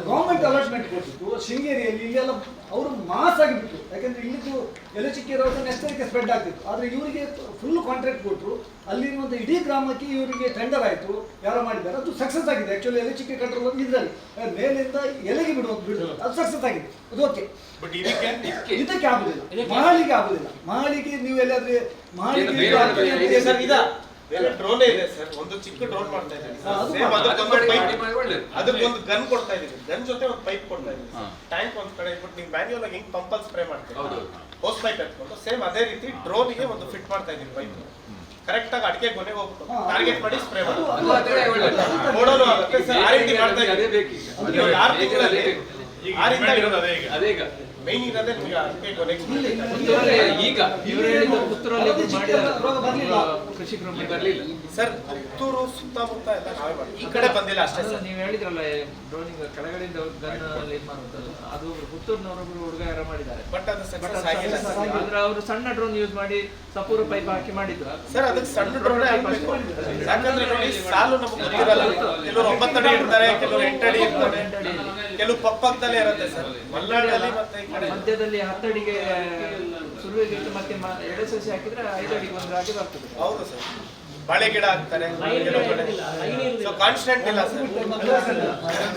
ಗೌರ್ಮೆಂಟ್ ಅಲಾಟ್ಮೆಂಟ್ ಕೊಟ್ಟಿತ್ತು. ಶೃಂಗೇರಿಯಲ್ಲಿ ಇಲ್ಲೆಲ್ಲ ಅವರು ಮಾಸ್ ಆಗಿಬಿಟ್ಟು ಯಾಕಂದ್ರೆ ಇಲ್ಲಿದ್ದು ಎಲೆಚಿಕೆ ರೋಗ ನೆಕ್ಸ್ಟ್ ಸ್ಪ್ರೆಡ್ ಆಗ್ತಿತ್ತು. ಆದ್ರೆ ಇವರಿಗೆ ಫುಲ್ ಕಾಂಟ್ರಾಕ್ಟ್ ಕೊಟ್ಟರು ಅಲ್ಲಿರುವಂಥ ಇಡೀ ಗ್ರಾಮಕ್ಕೆ ಇವರಿಗೆ ಟೆಂಡರ್ ಆಯಿತು. ಯಾರೋ ಮಾಡಿದ್ದಾರೆ. ಅದು ಸಕ್ಸಸ್ ಆಗಿದೆ. ಆಕ್ಚುಲಿ ಎಲೆಚಿಕ್ಕೆ ಕಂಟ್ರೋಲ್ ಇದರಲ್ಲಿ. ಮೇಲಿಂದ ಎಲೆಗೆ ಬಿಡೋದು ಬಿಡುವುದು ಅದು ಸಕ್ಸಸ್ ಆಗಿದೆ. ಅದು ಓಕೆ ಬಟ್ ಇದಕ್ಕೆ ಇದಕ್ಕೆ ಆಗುದಿಲ್ಲ. ಮಹಳಿಗೆ ಆಗುದಿಲ್ಲ. ಮಹಳಿಗೆ ನೀವು ಎಲ್ಲಾದ್ರೆ ಮಹಳಿಗೆ ಡ್ರೋನ್ ಇದೆ ಸರ್. ಒಂದು ಚಿಕ್ಕ ಡ್ರೋನ್ ಮಾಡ್ತಾ ಇದ್ದೀನಿ ಸೇಮ್ ಅದಕ್ಕೊಂದು ಮಾಡಿ, ಅದಕ್ಕೊಂದು ಗನ್ ಕೊಡ್ತಾ ಇದ್ದೀನಿ. ಗನ್ ಜೊತೆ ಒಂದು ಪೈಪ್ ಕೊಡ್ತಾ ಇದ್ದೀನಿ. ಟ್ಯಾಂಕ್ ಒಂದ್ ಕಡೆ ಇಟ್ಬಿಟ್ಟು ನೀವು ಮ್ಯಾನ್ಯುವಲ್ ಆಗಿ ಹಿಂಗ್ ಪಂಪಲ್ ಸ್ಪ್ರೇ ಮಾಡ್ತೀವಿ ಹೌದು. ಹೋಸ್ ಪೈಪ್ ಎತ್ಕೊಂಡು ಸೇಮ್ ಅದೇ ರೀತಿ ಡ್ರೋನಿಗೆ ಒಂದು ಫಿಟ್ ಮಾಡ್ತಾ ಇದ್ದೀನಿ ಪೈಪ್ ಕರೆಕ್ಟ್ ಆಗಿ ಅಡಿಕೆ ಕೊನೆಗೆ ಹೋಗ್ಬಿಟ್ಟು ಟಾರ್ಗೆಟ್ ಮಾಡಿ ಸ್ಪ್ರೇ ಮಾಡಿ. ಬೋಡೋನು ಆಗುತ್ತೆ ಸರ್. ಆ ರೀತಿ ಮಾಡ್ತಾ ಅದೇ ಇದ್ದೀವಿ ಬೇಕು ಈಗ. ಆರು ತಿಂಗಳಲ್ಲಿ ಈಗ ಆರಿಂದ ಇರೋದು ಅದೇ ಈಗ. ಅದೇ ಈಗ. ಮೈನ್ ಇರೋದೇ ನಿಮಗೆ ಅದಕ್ಕೆ ಕೊನೆಗೆ ಪುತ್ತೂರಲ್ಲಿ ಈಗ ಕೃಷಿಕರು ಬರಲಿಲ್ಲ. ಸರ್ ಪುತ್ತೂರು ಸುತ್ತಮುತ್ತ ಎಲ್ಲ ನಾವೇ ಈ ಕಡೆ ಬಂದಿಲ್ಲ ಅಷ್ಟೇ ಸರ್ ನೀವು ಹೇಳಿದ್ರಲ್ಲ ಡ್ರೋನಿಂಗ್ ಕೆಳಗಡೆಯಿಂದ ಗನ್ ಇದು ಅದು ಪುತ್ತೂರಿನವರೊಬ್ರು ಹುಡುಗ ಯಾರ ಮಾಡಿದ್ದಾರೆ. ಬಟ್ ಅದು ಸಕ್ಸಸ್ ಆಗಿಲ್ಲ ಆದ್ರೆ ಅವರು ಸಣ್ಣ ಡ್ರೋನ್ ಯೂಸ್ ಮಾಡಿ ಸಪೂರ ಪೈಪ್ ಹಾಕಿ ಮಾಡಿದ್ರು. ಸರ್ ಅದಕ್ಕೆ ಸಣ್ಣ ಡ್ರೋನ್ ಯಾಕಂದ್ರೆ ನೋಡಿ ಸಾಲು ನಮಗೆ ಗೊತ್ತಿರಲ್ಲ. ಕೆಲವರು ಒಂಬತ್ತು ಅಡಿ ಇರ್ತಾರೆ ಕೆಲವರು ಎಂಟು ಅಡಿ ಇರ್ತಾರೆ. ಕೆಲವು ಪಕ್ಕದಲ್ಲೇ ಇರುತ್ತೆ ಸರ್. ಮಲೆನಾಡಲ್ಲಿ ಮತ್ತೆ ಈ ಕಡೆ. ಮಧ್ಯದಲ್ಲಿ ಹತ್ತಡಿಗೆ ಸುರುವಿಗೆ ಇಟ್ಟು ಮತ್ತೆ ಮ- ಎಡೆ ಸಸಿ ಹಾಕಿದ್ರೆ ಐದು ಅಡಿಗೆ ಒಂದು ರಾಗಿ ಬರ್ತದೆ. ಹೌದು ಸರ್. ಬಾಳೆ ಗಿಡ ಹಾಕ್ತಾರೆ ಕೆಲವು ಕಡೆ. ಸೊ ಕಾನ್ಸ್ಟೆಂಟ್ ಇಲ್ಲ. ಸರ್.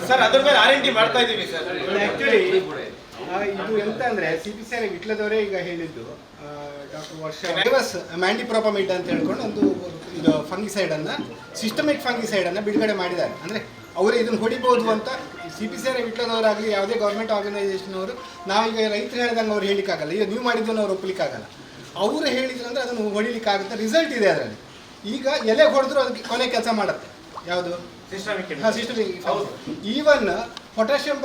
ಸರ್ ಅದ್ರ ಮೇಲೆ ಆರ್ ಎನ್ ಟಿ ಮಾಡ್ತಾ ಇದೀವಿ ಸರ್. ಆಕ್ಚುಲಿ ಇದು ಎಂತ ಅಂದ್ರೆ ಸಿ ಪಿ ಸಿ ವಿಟ್ಲದವರೇ ಈಗ ಹೇಳಿದ್ದು ಡಾಕ್ಟರ್ ವರ್ಷ ಮ್ಯಾಂಡಿಪ್ರೋಪಮಿಡ್ ಅಂತ ಹೇಳ್ಕೊಂಡು ಒಂದು ಇದು ಫಂಗಿಸೈಡ್ ಅನ್ನ ಸಿಸ್ಟಮಿಕ್ ಫಂಗಿಸೈಡ್ ಅನ್ನ ಬಿಡುಗಡೆ ಮಾಡಿದ್ದಾರೆ. ಅಂದ್ರೆ ಅವರು ಇದನ್ನ ಹೊಡಿಬಹುದು ಅಂತ ಸಿ ಪಿ ಸಿ ಆರ್ ವಿಟ್ಲದವರಾಗಲಿ ಯಾವುದೇ ಗೌರ್ಮೆಂಟ್ ಆರ್ಗನೈಸೇಷನ್ ಅವರು ನಾವೀಗ ರೈತರು ಹೇಳ್ದಂಗೆ ಅವ್ರು ಹೇಳಿಕ್ಕಾಗಲ್ಲ ಈಗ ನೀವು ಮಾಡಿದ್ದನ್ನು ಅವ್ರು ಒಪ್ಪಲಿಕ್ಕಾಗಲ್ಲ ಅವರು ಹೇಳಿದ್ರಂದ್ರೆ ಅದನ್ನು ಹೊಡಿಲಿಕ್ಕಾಗುತ್ತೆ. ರಿಸಲ್ಟ್ ಇದೆ ಅದರಲ್ಲಿ. ಈಗ ಎಲೆ ಹೊಡೆದ್ರು ಅದಕ್ಕೆ ಕೊನೆ ಕೆಲಸ ಮಾಡುತ್ತೆ. ಯಾವುದು? ಹೌದು. ಈವನ್ ಪೊಟ್ಯಾಷಿಯಂ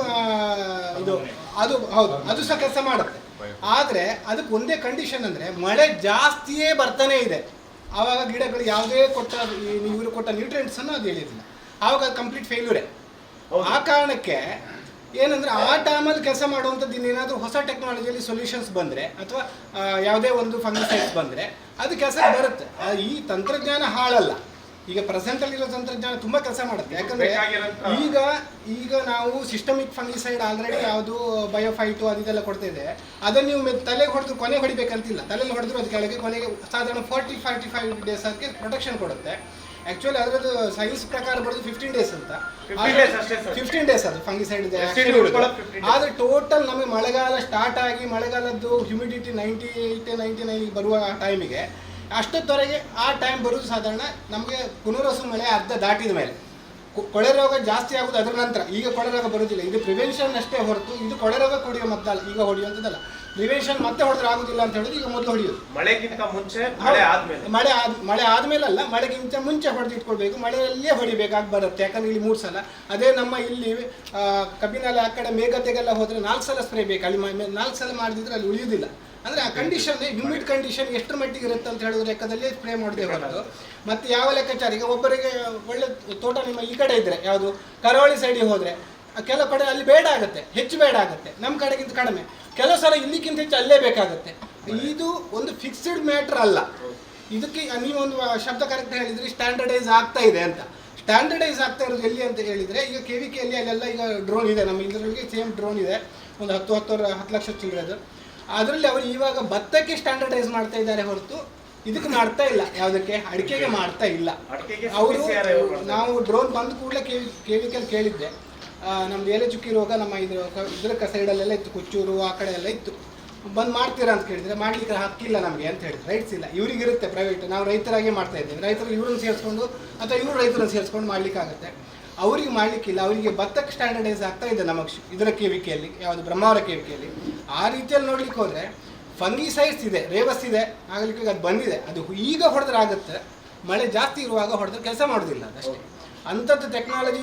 ಇದು ಅದು ಹೌದು ಅದು ಸಹ ಕೆಲಸ ಮಾಡುತ್ತೆ. ಆದರೆ ಅದಕ್ಕೆ ಒಂದೇ ಕಂಡೀಷನ್ ಅಂದರೆ ಮಳೆ ಜಾಸ್ತಿಯೇ ಬರ್ತಾನೆ ಇದೆ. ಆವಾಗ ಗಿಡಗಳು ಯಾವುದೇ ಕೊಟ್ಟ ಇವರು ಕೊಟ್ಟ ನ್ಯೂಟ್ರಿಯೆಂಟ್ಸನ್ನು ಅದು ಹೇಳಿದಿಲ್ಲ. ಆವಾಗ ಅದು ಕಂಪ್ಲೀಟ್ ಫೇಲ್ಯೂರೇ ಆ ಕಾರಣಕ್ಕೆ ಏನಂದ್ರೆ ಆ ಟೈಮಲ್ಲಿ ಕೆಲಸ ಮಾಡುವಂಥದ್ದು ಇನ್ನೇನಾದರೂ ಹೊಸ ಟೆಕ್ನಾಲಜಿಯಲ್ಲಿ ಸೊಲ್ಯೂಷನ್ಸ್ ಬಂದರೆ ಅಥವಾ ಯಾವುದೇ ಒಂದು ಫಂಗಿಸೈಡ್ಸ್ ಬಂದರೆ ಅದು ಕೆಲಸ ಬರುತ್ತೆ. ಈ ತಂತ್ರಜ್ಞಾನ ಹಾಳಲ್ಲ. ಈಗ ಪ್ರೆಸೆಂಟಲ್ಲಿರೋ ತಂತ್ರಜ್ಞಾನ ತುಂಬಾ ಕೆಲಸ ಮಾಡುತ್ತೆ. ಯಾಕಂದ್ರೆ ಈಗ ಈಗ ನಾವು ಸಿಸ್ಟಮಿಕ್ ಫಂಗಿಸೈಡ್ ಆಲ್ರೆಡಿ ಯಾವುದು ಬಯೋಫೈಟು ಅದೆಲ್ಲ ಕೊಡ್ತಾ ಇದೆ. ಅದನ್ನ ನೀವು ತಲೆಗೆ ಹೊಡೆದು ಕೊನೆಗೆ ಹೊಡಿಬೇಕಂತಿಲ್ಲ. ತಲೆಯಲ್ಲಿ ಹೊಡೆದ್ರು ಅದು ಕೆಳಗೆ ಕೊನೆಗೆ ಸಾಧಾರಣ ಫಾರ್ಟಿ ಫಾರ್ಟಿ ಫೈವ್ ಡೇಸ್ ಅದಕ್ಕೆ ಪ್ರೊಟೆಕ್ಷನ್ ಕೊಡುತ್ತೆ. ಆಕ್ಚುಲಿ ಅದರದ್ದು ಸೈನ್ಸ್ ಪ್ರಕಾರ ಬರೋದು ಫಿಫ್ಟೀನ್ ಡೇಸ್ ಅಂತ. 15 days ಅಷ್ಟೇ sir. ಫಿಫ್ಟೀನ್ ಡೇಸ್ ಅದು ಫಂಗಿಸೈಡ್ Acid ಉಳ್ಕೊಳ್ಳೋದು. 15 ಆದ್ರೆ ಟೋಟಲ್ ನಮಗೆ ಮಳೆಗಾಲ ಸ್ಟಾರ್ಟ್ ಆಗಿ ಮಳೆಗಾಲದ್ದು humidity ninety eight ninety nine ಬರುವ ಟೈಮಿಗೆ ಅಷ್ಟೊತ್ತವರೆಗೆ ಆ ಟೈಮ್ ಬರೋದು ಸಾಧಾರಣ ನಮಗೆ ಪುನರ್ವಸು ಮಳೆ ಅರ್ಧ ದಾಟಿದ ಮೇಲೆ. ಕೊಳೆ ರೋಗ ಜಾಸ್ತಿ ಆಗೋದು ಅದರ ನಂತರ. ಈಗ ಕೊಳೆ ರೋಗ ಬರೋದಿಲ್ಲ. ಇದು ಪ್ರಿವೆನ್ಷನ್ ಅಷ್ಟೇ ಹೊರತು ಇದು ಕೊಳೆ ರೋಗ ಕುಡಿಯೋ ಮದ್ದಲ್ಲ. ಈಗ ಹೊಡೆಯುವಂಥದ್ದಲ್ಲ. ಪ್ರಿವೆನ್ಷನ್ ಮತ್ತೆ ಹೊಡೆದ್ರೆ ಆಗೋದಿಲ್ಲ ಅಂತ ಹೇಳೋದು ಈಗ ಮೊದಲು ಹೊಡೆಯೋದು. ಮಳೆಗಿಂತ ಮುಂಚೆ ಮಳೆ ಆದ್ಮೇಲೆ. ಮಳೆ ಆದ ಮಳೆ ಆದ್ಮೇಲಲ್ಲ ಮಳೆಗಿಂತ ಮುಂಚೆ ಹೊಡೆದಿಟ್ಕೊಳ್ಬೇಕು ಮಳೆಯಲ್ಲೇ ಹೊಡಿಬೇಕಾಗಿ ಬರುತ್ತೆ ಯಾಕಂದ್ರೆ ಇಲ್ಲಿ ಮೂರು ಸಲ. ಅದೇ ನಮ್ಮ ಇಲ್ಲಿ ಕಬ್ಬಿನಲ್ಲಿ ಆ ಕಡೆ ಮೇಘತೆಗೆಲ್ಲ ಹೋದ್ರೆ ನಾಲ್ಕು ಸಲ ಸ್ಪ್ರೇ ಬೇಕು ಅಲ್ಲಿ ನಾಲ್ಕು ಸಲ ಮಾಡಿದ್ರೆ ಅಲ್ಲಿ ಉಳಿಯುವುದಿಲ್ಲ ಅಂದ್ರೆ ಆ ಕಂಡೀಷನ್ ಹ್ಯೂಮಿಡ್ ಕಂಡೀಷನ್ ಎಷ್ಟರ ಮಟ್ಟಿಗೆ ಇರುತ್ತೆ ಅಂತ ಹೇಳಿದ್ರೆ ಲೆಕ್ಕದಲ್ಲಿ ಸ್ಪ್ರೇ ಮಾಡದೆ ಹೊರತು ಮತ್ತೆ ಯಾವ ಲೆಕ್ಕಾಚಾರ? ಈಗ ಒಬ್ಬರಿಗೆ ಒಳ್ಳೆ ತೋಟ ನಿಮ್ಮ ಈ ಕಡೆ ಇದ್ರೆ ಯಾವುದು ಕರಾವಳಿ ಸೈಡಿಗೆ ಹೋದ್ರೆ ಆ ಕೆಲವು ಕಡೆ ಅಲ್ಲಿ ಬೇಡ ಆಗುತ್ತೆ ಹೆಚ್ಚು ಬೇಡ ಆಗುತ್ತೆ ನಮ್ಮ ಕಡೆಗಿಂತ ಕಡಿಮೆ. ಕೆಲವು ಸಲ ಇಲ್ಲಿಗಿಂತ ಹೆಚ್ಚು ಅಲ್ಲೇ ಬೇಕಾಗುತ್ತೆ. ಇದು ಒಂದು ಫಿಕ್ಸ್ಡ್ ಮ್ಯಾಟ್ರ್ ಅಲ್ಲ. ಇದಕ್ಕೆ ನೀವೊಂದು ಶಬ್ದ ಕರೆಕ್ಟ್ ಹೇಳಿದ್ರಿ ಸ್ಟ್ಯಾಂಡರ್ಡೈಸ್ ಆಗ್ತಾ ಇದೆ ಅಂತ. ಸ್ಟ್ಯಾಂಡರ್ಡೈಸ್ ಆಗ್ತಾ ಇರೋದು ಎಲ್ಲಿ ಅಂತ ಹೇಳಿದ್ರೆ ಈಗ ಕೆ ವಿ ಕೆಯಲ್ಲಿ ಅಲ್ಲೆಲ್ಲ ಈಗ ಡ್ರೋನ್ ಇದೆ. ನಮ್ಮ ಇದರೊಳಗೆ ಸೇಮ್ ಡ್ರೋನ್ ಇದೆ. ಒಂದು ಹತ್ತು ಹತ್ತು ಹತ್ತು ಲಕ್ಷ ಚಿಲ್ಲರೆದು ಅದರಲ್ಲಿ ಅವರು ಇವಾಗ ಭತ್ತಕ್ಕೆ ಸ್ಟ್ಯಾಂಡರ್ಡೈಸ್ ಮಾಡ್ತಾ ಇದ್ದಾರೆ ಹೊರತು ಇದಕ್ಕೆ ಮಾಡ್ತಾ ಇಲ್ಲ. ಯಾವುದಕ್ಕೆ? ಅಡಿಕೆಗೆ ಮಾಡ್ತಾ ಇಲ್ಲ. ಅವರು. ನಾವು ಡ್ರೋನ್ ಬಂದ ಕೂಡಲೇ ಕೆ ಕೆ ವಿ ಕೆಲ್ ಕೇಳಿದ್ದೆ. ನಮ್ದು ಎಲೆ ಚುಕ್ಕಿ ರೋಗ ನಮ್ಮ ಇದ್ರ ಇದ್ರ ಸೈಡಲ್ಲೆಲ್ಲ ಇತ್ತು, ಕುಚ್ಚೂರು ಆ ಕಡೆ ಎಲ್ಲ ಇತ್ತು. ಬಂದು ಮಾಡ್ತೀರಾ ಅಂತ ಕೇಳಿದ್ರೆ ಮಾಡ್ಲಿಕ್ಕೆ ಹಕ್ಕಿಲ್ಲ ನಮಗೆ ಅಂತ ಹೇಳಿದ್ರು. ರೈಟ್ಸ್ ಇಲ್ಲ. ಇವ್ರಿಗೆ ಇರುತ್ತೆ ಪ್ರೈವೇಟ್ ನಾವು ರೈತರಾಗಿ ಮಾಡ್ತಾ ಇದ್ದೇವೆ. ರೈತರು ಇವ್ರನ್ನ ಸೇರಿಸ್ಕೊಂಡು ಅಥವಾ ಇವರು ರೈತರನ್ನು ಸೇರಿಸ್ಕೊಂಡು ಮಾಡ್ಲಿಕ್ಕಾಗುತ್ತೆ. ಅವರಿಗೆ ಮಾಡಲಿಕ್ಕಿಲ್ಲ. ಅವರಿಗೆ ಭತ್ತಕ್ಕೆ ಸ್ಟ್ಯಾಂಡರ್ಡೈಸ್ ಆಗ್ತಾ ಇದೆ ನಮ್ಮ ಇದರ ಕೇವಿಕೆಯಲ್ಲಿ, ಯಾವುದು ಬ್ರಹ್ಮಾವರ ಕೇವಿಕೆಯಲ್ಲಿ. ಆ ರೀತಿಯಲ್ಲಿ ನೋಡ್ಲಿಕ್ಕೆ ಹೋದ್ರೆ ಫಂಗಿಸೈಡ್ಸ್ ಇದೆ ರೇವಸ್ ಇದೆ. ಆಗಲಿಕ್ಕೆ ಅದು ಬಂದಿದೆ. ಅದು ಈಗ ಹೊಡೆದ್ರೆ ಆಗುತ್ತೆ. ಮಳೆ ಜಾಸ್ತಿ ಇರುವಾಗ ಹೊಡೆದ್ರೆ ಕೆಲಸ ಮಾಡೋದಿಲ್ಲ ಅದಷ್ಟೇ ಅಂಥದ್ದು ಟೆಕ್ನಾಲಜಿ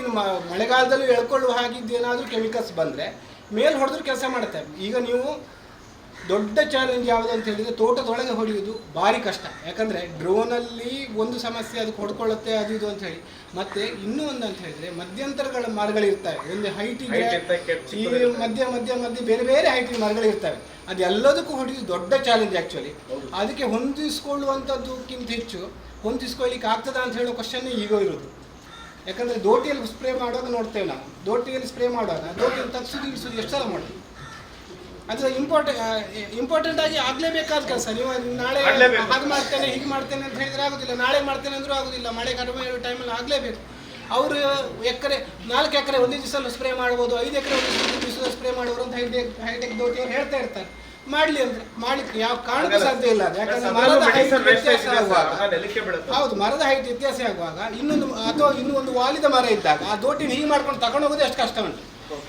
ಮಳೆಗಾಲದಲ್ಲೂ ಎಳ್ಕೊಳ್ಳುವ ಹಾಗಿದ್ದೇನಾದರೂ ಕೆಮಿಕಲ್ಸ್ ಬಂದರೆ ಮೇಲೆ ಹೊಡೆದ್ರು ಕೆಲಸ ಮಾಡುತ್ತೆ. ಈಗ ನೀವು ದೊಡ್ಡ ಚಾಲೆಂಜ್ ಯಾವುದು ಅಂತ ಹೇಳಿದ್ರೆ ತೋಟದೊಳಗೆ ಹೊಡೆಯುವುದು ಭಾರಿ ಕಷ್ಟ. ಯಾಕಂದ್ರೆ ಡ್ರೋನಲ್ಲಿ ಒಂದು ಸಮಸ್ಯೆ ಅದಕ್ಕೆ ಹೊಡ್ಕೊಳ್ಳುತ್ತೆ ಅದು ಇದು ಅಂತ ಹೇಳಿ. ಮತ್ತೆ ಇನ್ನೂ ಒಂದು ಅಂತ ಹೇಳಿದ್ರೆ ಮಧ್ಯಂತರಗಳ ಮರಗಳಿರ್ತವೆ. ಒಂದು ಹೈಟ್ ಇದೆ ಈ ಮಧ್ಯ ಮಧ್ಯ ಮಧ್ಯ ಬೇರೆ ಬೇರೆ ಹೈಟಿನ ಮರಗಳಿರ್ತವೆ ಅದೆಲ್ಲದಕ್ಕೂ ಹೊಡೆಯುವುದು ದೊಡ್ಡ ಚಾಲೆಂಜ್ ಆ್ಯಕ್ಚುಲಿ ಅದಕ್ಕೆ ಹೊಂದಿಸ್ಕೊಳ್ಳುವಂಥದ್ದಕ್ಕಿಂತ ಹೆಚ್ಚು ಹೊಂದಿಸ್ಕೊಳ್ಳಿಕ್ಕೆ ಆಗ್ತದ ಅಂತ ಹೇಳೋ ಕ್ವಶನ್ನೇ ಈಗ ಇರೋದು. ಯಾಕಂದ್ರೆ ದೋಟಿಯಲ್ಲಿ ಸ್ಪ್ರೇ ಮಾಡುವಾಗ ನೋಡ್ತೇವೆ ನಾವು. ದೋಟಿಯಲ್ಲಿ ಸ್ಪ್ರೇ ಮಾಡುವಾಗ ದೋಟಿಯಲ್ಲಿ ತಗ್ಸುದು ಇಳಿಸೋದು ಎಷ್ಟು ಸಲ ಮಾಡ್ತೀವಿ ಅದು ಇಂಪಾರ್ಟೆಂಟ್ ಇಂಪಾರ್ಟೆಂಟ್ ಆಗಿ ಆಗ್ಲೇಬೇಕಾದ ಕೆಲಸ. ನೀವು ನಾಳೆ ಅದು ಮಾಡ್ತೇನೆ ಹೀಗೆ ಮಾಡ್ತೇನೆ ಅಂತ ಹೇಳಿದ್ರೆ ಆಗೋದಿಲ್ಲ. ನಾಳೆ ಮಾಡ್ತೇನೆ ಅಂದ್ರೂ ಆಗೋದಿಲ್ಲ. ಮಳೆ ಕಡಿಮೆ ಇರೋ ಟೈಮಲ್ಲಿ ಆಗಲೇಬೇಕು. ಅವರು ಎಕರೆ ನಾಲ್ಕು ಎಕರೆ ಒಂದೇ ದಿವಸ ಸ್ಪ್ರೇ ಮಾಡ್ಬೋದು ಐದು ಎಕರೆ ಒಂದು ದಿವಸ ಸ್ಪ್ರೇ ಮಾಡೋರು ಅಂತ ಹೈಟೆಕ್ ಹೈಟೆಕ್ ದೋಟಿಯವ್ರು ಹೇಳ್ತಾ ಇರ್ತಾರೆ. ಮಾಡ್ಲಿ ಅಂದ್ರೆ ಮಾಡ್ಲಿಕ್ಕೆ ಯಾವ ಕಾರಣಕ್ಕೂ ಸಾಧ್ಯ ಇಲ್ಲ. ಯಾಕಂದ್ರೆ ಮರದ ವ್ಯತ್ಯಾಸ ಆಗುವಾಗ ಹೌದು ಮರದ ಹೈಟ್ ವ್ಯತ್ಯಾಸ ಆಗುವಾಗ ಇನ್ನೊಂದು ಅಥವಾ ಇನ್ನೂ ಒಂದು ವಾಲಿದ ಮರ ಇದ್ದಾಗ ಆ ದೋಟಿನ ಹೀಗೆ ಮಾಡ್ಕೊಂಡು ತಗೊಂಡು ಹೋಗೋದು ಎಷ್ಟು ಕಷ್ಟ ಉಂಟು.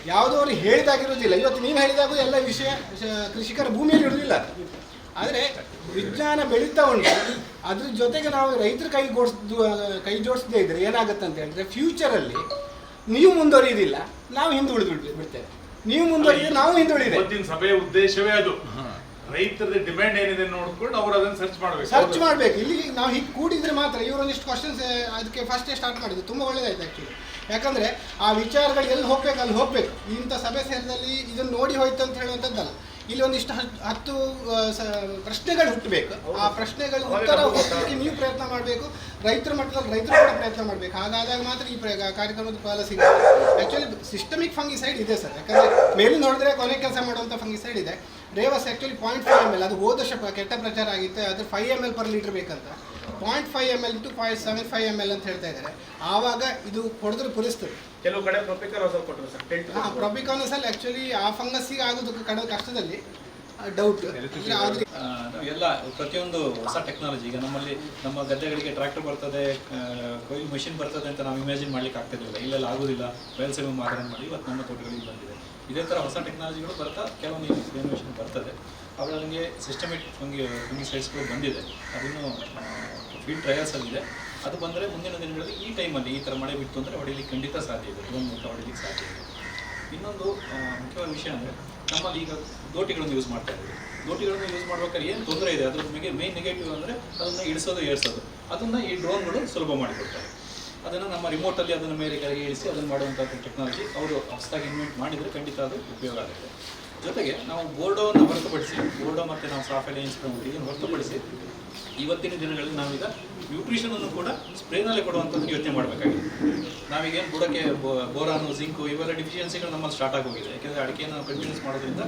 ಯಾವುದೋ ಅವ್ರಿಗೆ ಹೇಳಿದಾಗಿರೋದಿಲ್ಲ ಇವತ್ತು ನೀವು ಹೇಳಿದಾಗ ಎಲ್ಲ ವಿಷಯ ಕೃಷಿಕರ ಭೂಮಿಯಲ್ಲಿ ಇರುವುದಿಲ್ಲ. ಆದರೆ ವಿಜ್ಞಾನ ಬೆಳೀತಾ ಉಂಟು. ಅದ್ರ ಜೊತೆಗೆ ನಾವು ರೈತರ ಕೈ ಜೋಡಿಸ್ದು ಕೈ ಜೋಡಿಸದೇ ಇದ್ರೆ ಏನಾಗುತ್ತೆ ಅಂತ ಹೇಳಿದ್ರೆ ಫ್ಯೂಚರಲ್ಲಿ ನೀವು ಮುಂದುವರಿಯುವುದಿಲ್ಲ. ನಾವು ಹಿಂದೆ ಉಳಿದು ಬಿಡ್ತೇವೆ. ನೀವು ಮುಂದುವರಿದ್ರೆ ನಾವು ಹಿಂದುಳಿದೆ ಇವತ್ತಿನ ಸಭೆಯ ಉದ್ದೇಶವೇ ಅದು. ರೈತರ ಡಿಮ್ಯಾಂಡ್ ಏನಿದೆ ನೋಡ್ಕೊಂಡು ಅವ್ರು ಅದನ್ನ ಸರ್ಚ್ ಮಾಡ್ಬೇಕು. ಸರ್ಚ್ ಮಾಡ್ಬೇಕು. ಇಲ್ಲಿ ನಾವು ಹೀಗೆ ಕೂಡಿದ್ರೆ ಮಾತ್ರ ಇವರು ಒಂದಿಷ್ಟು ಕ್ವಶನ್ಸ್ ಅದಕ್ಕೆ ಫಸ್ಟೇ ಸ್ಟಾರ್ಟ್ ಮಾಡಿದ್ದು. ತುಂಬ ಒಳ್ಳೇದಾಯ್ತು ಆ್ಯಕ್ಚುಲಿ ಯಾಕಂದ್ರೆ ಆ ವಿಚಾರಗಳು ಎಲ್ಲಿ ಹೋಗ್ಬೇಕು ಅಲ್ಲಿ ಹೋಗ್ಬೇಕು. ಇಂಥ ಸಭೆ ಸೇರಿದಲ್ಲಿ ಇದನ್ನು ನೋಡಿ ಹೋಯ್ತು ಅಂತ ಹೇಳುವಂಥದ್ದಲ್ಲ. ಇಲ್ಲಿ ಒಂದಿಷ್ಟು ಹತ್- ಹತ್ತು ಪ್ರಶ್ನೆಗಳು ಹುಟ್ಟಬೇಕು. ಆ ಪ್ರಶ್ನೆಗಳು ಉತ್ತರ ಹುಟ್ಟಲಿಕ್ಕೆ ನೀವು ಪ್ರಯತ್ನ ಮಾಡಬೇಕು. ರೈತರ ಮಟ್ಟದಲ್ಲಿ ರೈತರು ಕೂಡ ಪ್ರಯತ್ನ ಮಾಡಬೇಕು. ಹಾಗಾದಾಗ ಮಾತ್ರ ಈ ಕಾರ್ಯಕ್ರಮದ ಫಲ ಸಿಗುತ್ತೆ. ಆ್ಯಕ್ಚುಲಿ ಸಿಸ್ಟಮಿಕ್ ಫಂಗಿಸೈಡ್ ಇದೆ ಸರ್. ಯಾಕಂದರೆ ಮೇಲೆ ನೋಡಿದ್ರೆ ಕೊನೆ ಕೆಲಸ ಮಾಡುವಂಥ ಫಂಗಿಸೈಡ್ ಇದೆ. Revus actually point five M L ಅದು ಹೋದ ವರ್ಷ ಪ- ಕೆಟ್ಟ ಪ್ರಚಾರ ಆಗಿತ್ತು. ಅದು five M L per litre ಬೇಕಂತ. Point five M L to point seven five M L ಅಂತ ಹೇಳ್ತಾ ಇದ್ದಾರೆ. ಆವಾಗ ಇದು ಕೊಡಿದ್ರೆ ಪುರಿಸ್ತದೆ ಕೆಲವು ಕಡೆ ಕೊಟ್ಟರು ಸರ್. ಟೆಂಟ್ ಹಾಂ ಪ್ರೊಬಿಕಾನಸಲ್ಲಿ ಆ್ಯಕ್ಚುಲಿ ಆ ಫಂಗಸ್ಸಿಗೆ ಆಗೋದಕ್ಕೆ ಕಡ ಕಷ್ಟದಲ್ಲಿ ಡೌಟ್ ಎಲ್ಲ ಪ್ರತಿಯೊಂದು ಹೊಸ ಟೆಕ್ನಾಲಜಿ ಈಗ ನಮ್ಮಲ್ಲಿ ನಮ್ಮ ಗದ್ದೆಗಳಿಗೆ ಟ್ರ್ಯಾಕ್ಟರ್ ಬರ್ತದೆ ಕೊಯ್ಲು ಮೆಷಿನ್ ಬರ್ತದೆ ಅಂತ ನಾವು ಇಮ್ಯಾಜಿನ್ ಮಾಡ್ಲಿಕ್ಕೆ ಆಗ್ತಿರ್ಲಿಲ್ಲ ಇಲ್ಲೆಲ್ಲ ಆಗೋದಿಲ್ಲ. ಸೇವೆ ಮಾದರಿ ಮಾಡಿ. ಇವತ್ತು ನಮ್ಮ ತೋಟಗಳಿಗೆ ಬಂದಿದೆ. ಇದೇ ಥರ ಹೊಸ ಟೆಕ್ನಾಲಜಿಗಳು ಬರ್ತಾ ಕೆಲವೊಂದು ಇನ್ಫಾರ್ಮೇಷನ್ ಬರ್ತದೆ. ಅವುಗಳ ಸಿಸ್ಟಮೆಟಿಕ್ ಫಂಗಿ ಫಂಗಿಸೈಡ್ಸ್ಗಳು ಬಂದಿದೆ. ಅದನ್ನು ಫೀಲ್ಡ್ ಟ್ರಯಲ್ಸಲ್ಲಿದೆ ಅದು ಬಂದರೆ ಮುಂದಿನ ದಿನಗಳಲ್ಲಿ ಈ ಟೈಮಲ್ಲಿ ಈ ಥರ ಮಳೆ ಬಿತ್ತು ಅಂದರೆ ಹೊಡಿಲಿಕ್ಕೆ ಖಂಡಿತ ಸಾಧ್ಯ ಇದೆ. ಡ್ರೋನ್ ಮೂಲಕ ಹೊಡಿಲಿಕ್ಕೆ ಸಾಧ್ಯ ಇದೆ. ಇನ್ನೊಂದು ಮುಖ್ಯವಾದ ವಿಷಯ ಅಂದರೆ ನಮ್ಮಲ್ಲಿ ಈಗ ದೋಟಿಗಳನ್ನು ಯೂಸ್ ಮಾಡ್ತಾ ಇದ್ದೀವಿ. ದೋಟಿಗಳನ್ನು ಯೂಸ್ ಮಾಡ್ಬೇಕಾದ್ರೆ ಏನು ತೊಂದರೆ ಇದೆ? ಅದ್ರ ಬಗ್ಗೆ ಮೇನ್ ನೆಗೆಟಿವ್ ಅಂದರೆ ಅದನ್ನು ಇಳಿಸೋದು, ಏರ್ಸೋದು. ಅದನ್ನು ಈ ಡ್ರೋನ್ಗಳು ಸುಲಭ ಮಾಡಿಕೊಡ್ತಾರೆ. ಅದನ್ನು ನಮ್ಮ ರಿಮೋಟಲ್ಲಿ ಅದನ್ನು ಮೇಲೆ ಕೆಳಗೆ ಇಳಿಸಿ ಅದನ್ನು ಮಾಡುವಂಥ ಟೆಕ್ನಾಲಜಿ ಅವರು ಹೊಸದಾಗಿ ಇನ್ವೆಂಟ್ ಮಾಡಿದರೆ ಖಂಡಿತ ಅದು ಉಪಯೋಗ ಆಗುತ್ತೆ. ಜೊತೆಗೆ ನಾವು ಬೋರ್ಡೋವನ್ನು ಹೊರತುಪಡಿಸಿ, ಬೋರ್ಡೋ ಮತ್ತು ನಾವು ಸಾಫ್ಟ್ವೇರ್ ಇನ್ಸ್ಟ್ರೂಮೆಂಟ್ ಇದನ್ನು ಹೊರತುಪಡಿಸಿ, ಇವತ್ತಿನ ದಿನಗಳಲ್ಲಿ ನಾವೀಗ ನ್ಯೂಟ್ರಿಷನ್ ಅನ್ನು ಕೂಡ ಸ್ಪ್ರೇನಲ್ಲೇ ಕೊಡುವಂಥದ್ದು ಯೋಚನೆ ಮಾಡಬೇಕಾಗಿದೆ. ನಾವೀಗೇನು ಬುಡಕ್ಕೆ ಬೋರಾನು, ಜಿಂಕು ಇವೆಲ್ಲ ಡಿಫಿಷಿಯನ್ಸಿಗಳು ನಮ್ಮಲ್ಲಿ ಸ್ಟಾರ್ಟ್ ಆಗೋಗಿದೆ. ಯಾಕೆಂದರೆ ಅಡಿಕೆಯನ್ನು ಕಂಟಿನ್ಯೂಸ್ ಮಾಡೋದ್ರಿಂದ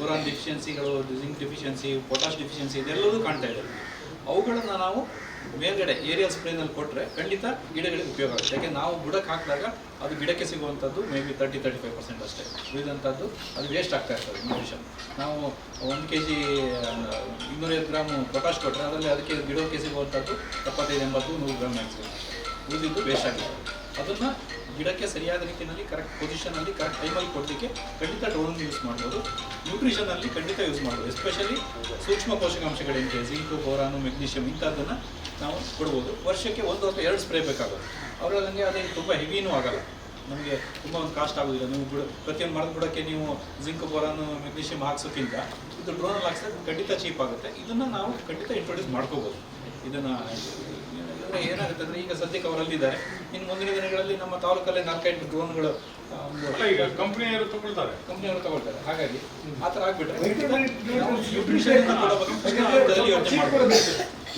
ಬೋರಾನ್ ಡಿಫಿಷಿಯನ್ಸಿಗಳು ಜಿಂಕ್ ಡಿಫಿಷಿಯನ್ಸಿ ಪೊಟಾಶ್ ಡಿಫಿಷಿಯನ್ಸಿ ಇದೆಲ್ಲವೂ ಕಾಣ್ತಾ ಇದೆ. ಅವುಗಳನ್ನು ನಾವು ಮೇಲ್ಗಡೆ ಏರಿಯಲ್ ಸ್ಪ್ರೇನಲ್ಲಿ ಕೊಟ್ಟರೆ ಖಂಡಿತ ಗಿಡಗಳಿಗೆ ಉಪಯೋಗ ಆಗುತ್ತೆ. ಯಾಕೆ ನಾವು ಬುಡಕ್ಕೆ ಹಾಕಿದಾಗ ಅದು ಗಿಡಕ್ಕೆ ಸಿಗುವಂಥದ್ದು maybe thirty thirty five percent ಅಷ್ಟೇ. ಉಳಿದಂಥದ್ದು ಅದು ವೇಸ್ಟ್ ಆಗ್ತಾ ಇರ್ತದೆ ನ್ಯೂಟ್ರಿಷನ್ ನಾವು ಒಂದು ಕೆ ಜಿ ಇನ್ನೂರೈವತ್ತು ಗ್ರಾಮು ಪ್ರಕಾಶ್ ಕೊಟ್ಟರೆ ಅದರಲ್ಲಿ ಅದಕ್ಕೆ ಗಿಡಕ್ಕೆ ಸಿಗುವಂಥದ್ದು ಎಪ್ಪತ್ತೈದು, ಎಂಬತ್ತು, ನೂರು ಗ್ರಾಮ್ ಮ್ಯಾಕ್ಸಿಮಮ್ ಉಳಿದಿದ್ದು ವೇಸ್ಟ್ ಆಗಿದೆ. ಅದನ್ನು ಗಿಡಕ್ಕೆ ಸರಿಯಾದ ರೀತಿಯಲ್ಲಿ ಕರೆಕ್ಟ್ ಪೊಸಿಷನಲ್ಲಿ ಕರೆಕ್ಟ್ ಟೈಮಲ್ಲಿ ಕೊಡಲಿಕ್ಕೆ ಖಂಡಿತ ಡ್ರೋನ್ ಯೂಸ್ ಮಾಡ್ಬೋದು. ನ್ಯೂಟ್ರಿಷನಲ್ಲಿ ಖಂಡಿತ ಯೂಸ್ ಮಾಡ್ಬೋದು. ಎಸ್ಪೆಷಲಿ ಸೂಕ್ಷ್ಮ ಪೋಷಕಾಂಶಗಳೇನಿದೆ ಜಿಂಕು ಬೋರಾನು ಮೆಗ್ನೀಷಿಯಂ ಇಂಥದ್ದನ್ನು ನಾವು ಕೊಡ್ಬೋದು. ವರ್ಷಕ್ಕೆ ಒಂದು ಅಥವಾ ಎರಡು ಸ್ಪ್ರೇ ಬೇಕಾಗುತ್ತೆ. ಅವರಲ್ಲಿ ನನಗೆ ಅದೇನು ತುಂಬ ಹೆವಿನೂ ಆಗಲ್ಲ. ನಮಗೆ ತುಂಬ ಒಂದು ಕಾಸ್ಟ್ ಆಗೋದಿಲ್ಲ. ನೀವು ಬಿಡ ಪ್ರತಿಯೊಂದು ಮರದ ಬಿಡೋಕ್ಕೆ ನೀವು ಜಿಂಕ್ ಬೋರಾನು ಮೆಗ್ನೀಷಿಯಂ ಹಾಕ್ಸೋಕ್ಕಿಂತ ಇದು ಡ್ರೋನಲ್ಲಿ ಹಾಕ್ಸಿದ್ರೆ ಖಂಡಿತ ಚೀಪ್ ಆಗುತ್ತೆ. ಇದನ್ನು ನಾವು ಖಂಡಿತ ಇಂಟ್ರೊಡ್ಯೂಸ್ ಮಾಡ್ಕೋಬೋದು. ಇದನ್ನು ಅಂದರೆ ಏನಾಗುತ್ತೆ ಅಂದ್ರೆ ಈಗ ಸದ್ಯಕ್ಕೆ ಅವರಲ್ಲಿ ಇದ್ದಾರೆ ಇನ್ನು ಮುಂದಿನ ದಿನಗಳಲ್ಲಿ ನಮ್ಮ ತಾಲೂಕಲ್ಲಿ ನಾಲ್ಕೈದು ಡ್ರೋನ್ಗಳು ಈಗ ಕಂಪನಿಯವರು ತಗೊಳ್ತಾರೆ. ಕಂಪ್ನಿಯವರು ತಗೊಳ್ತಾರೆ. ಹಾಗಾಗಿ ಆ ಥರ ಆಗ್ಬಿಟ್ರೆ.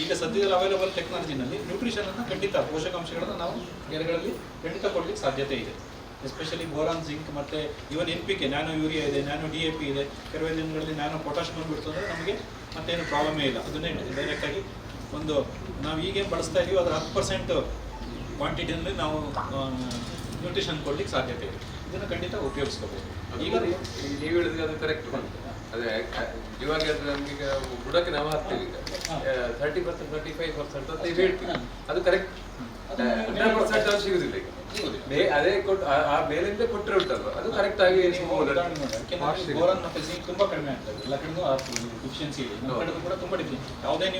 ಈಗ ಸದ್ಯದಲ್ಲಿ ಅವೈಲಬಲ್ ಟೆಕ್ನಾಲಜಿನಲ್ಲಿ ನ್ಯೂಟ್ರಿಷನ್ ಅನ್ನ ಖಂಡಿತ ಪೋಷಕಾಂಶಗಳನ್ನು ನಾವು ಗೆರೆಗಳಲ್ಲಿ ಖಂಡಿತ ಕೊಡ್ಲಿಕ್ಕೆ ಸಾಧ್ಯತೆ ಇದೆ. ಎಸ್ಪೆಷಲಿ ಬೋರಾನ್ ಜಿಂಕ್ ಮತ್ತೆ even N P K nano urea ಇದೆ ನ್ಯಾನೋ ಡಿ ಎ ಪಿ ಇದೆ. ಕೆಲವೇ ದಿನಗಳಲ್ಲಿ ನ್ಯಾನೋ ಪೊಟಾಶ್ ಬಂದ್ಬಿಡ್ತು ಅಂದ್ರೆ ನಮಗೆ ಮತ್ತೇನು ಪ್ರಾಬ್ಲಮೇ ಇಲ್ಲ. ಅದನ್ನೇ ಡೈರೆಕ್ಟಾಗಿ ಒಂದು ನಾವು ಈಗೇನು ಬಳಸ್ತಾ ಇದೀವಿ ಅದರ ಹತ್ತು ಪರ್ಸೆಂಟ್ ಕ್ವಾಂಟಿಟಿಯಲ್ಲಿ ನಾವು ನ್ಯೂಟ್ರಿಷನ್ ಕೊಡ್ಲಿಕ್ಕೆ ಸಾಧ್ಯತೆ ಇದೆ. ಇದನ್ನು ಖಂಡಿತ ಉಪಯೋಗಿಸ್ಕೋಬೇಕು. ಈಗ ನೀವು ಹೇಳಿದ್ರೆ ಅದು ಕರೆಕ್ಟ್ ಬಂತು ಅದೇ ಇವಾಗ ಅದು ನಮ್ಗೆ ಈಗ ಬುಡಕ್ಕೆ ನಾವು ಹಾಕ್ತೀವಿ ಈಗ. Thirty percent thirty five percent ಅಂತ ಹೇಳ್ತೀವಿ. ಅದು ಕರೆಕ್ಟ್ ಹಂಡ್ರೆಡ್ ಪರ್ಸೆಂಟ್ ಅದು ಸಿಗುದಿಲ್ಲ ಈಗ. ಅದೇ ಕೊಟ್ಟು ಆ- ಮೇಲಿಂದ ಕೊಟ್ಟರೆ ಉಂಟಲ್ವ? ಅದು ಕರೆಕ್ಟ್ ಆಗಿ ತುಂಬಾ ಕಡಿಮೆ ಆಗ್ತದೆ. ಎಲ್ಲ ಕಡೆಗೂ ಡಿಫಿಷಿಯನ್ಸಿ ಇದೆ. ನಮ್ಮ ಕಡೆಗೂ ಕೂಡ ತುಂಬಾ ಡಿಫಿಷಿಯನ್ಸಿ ಯಾವುದೇ ನೀವು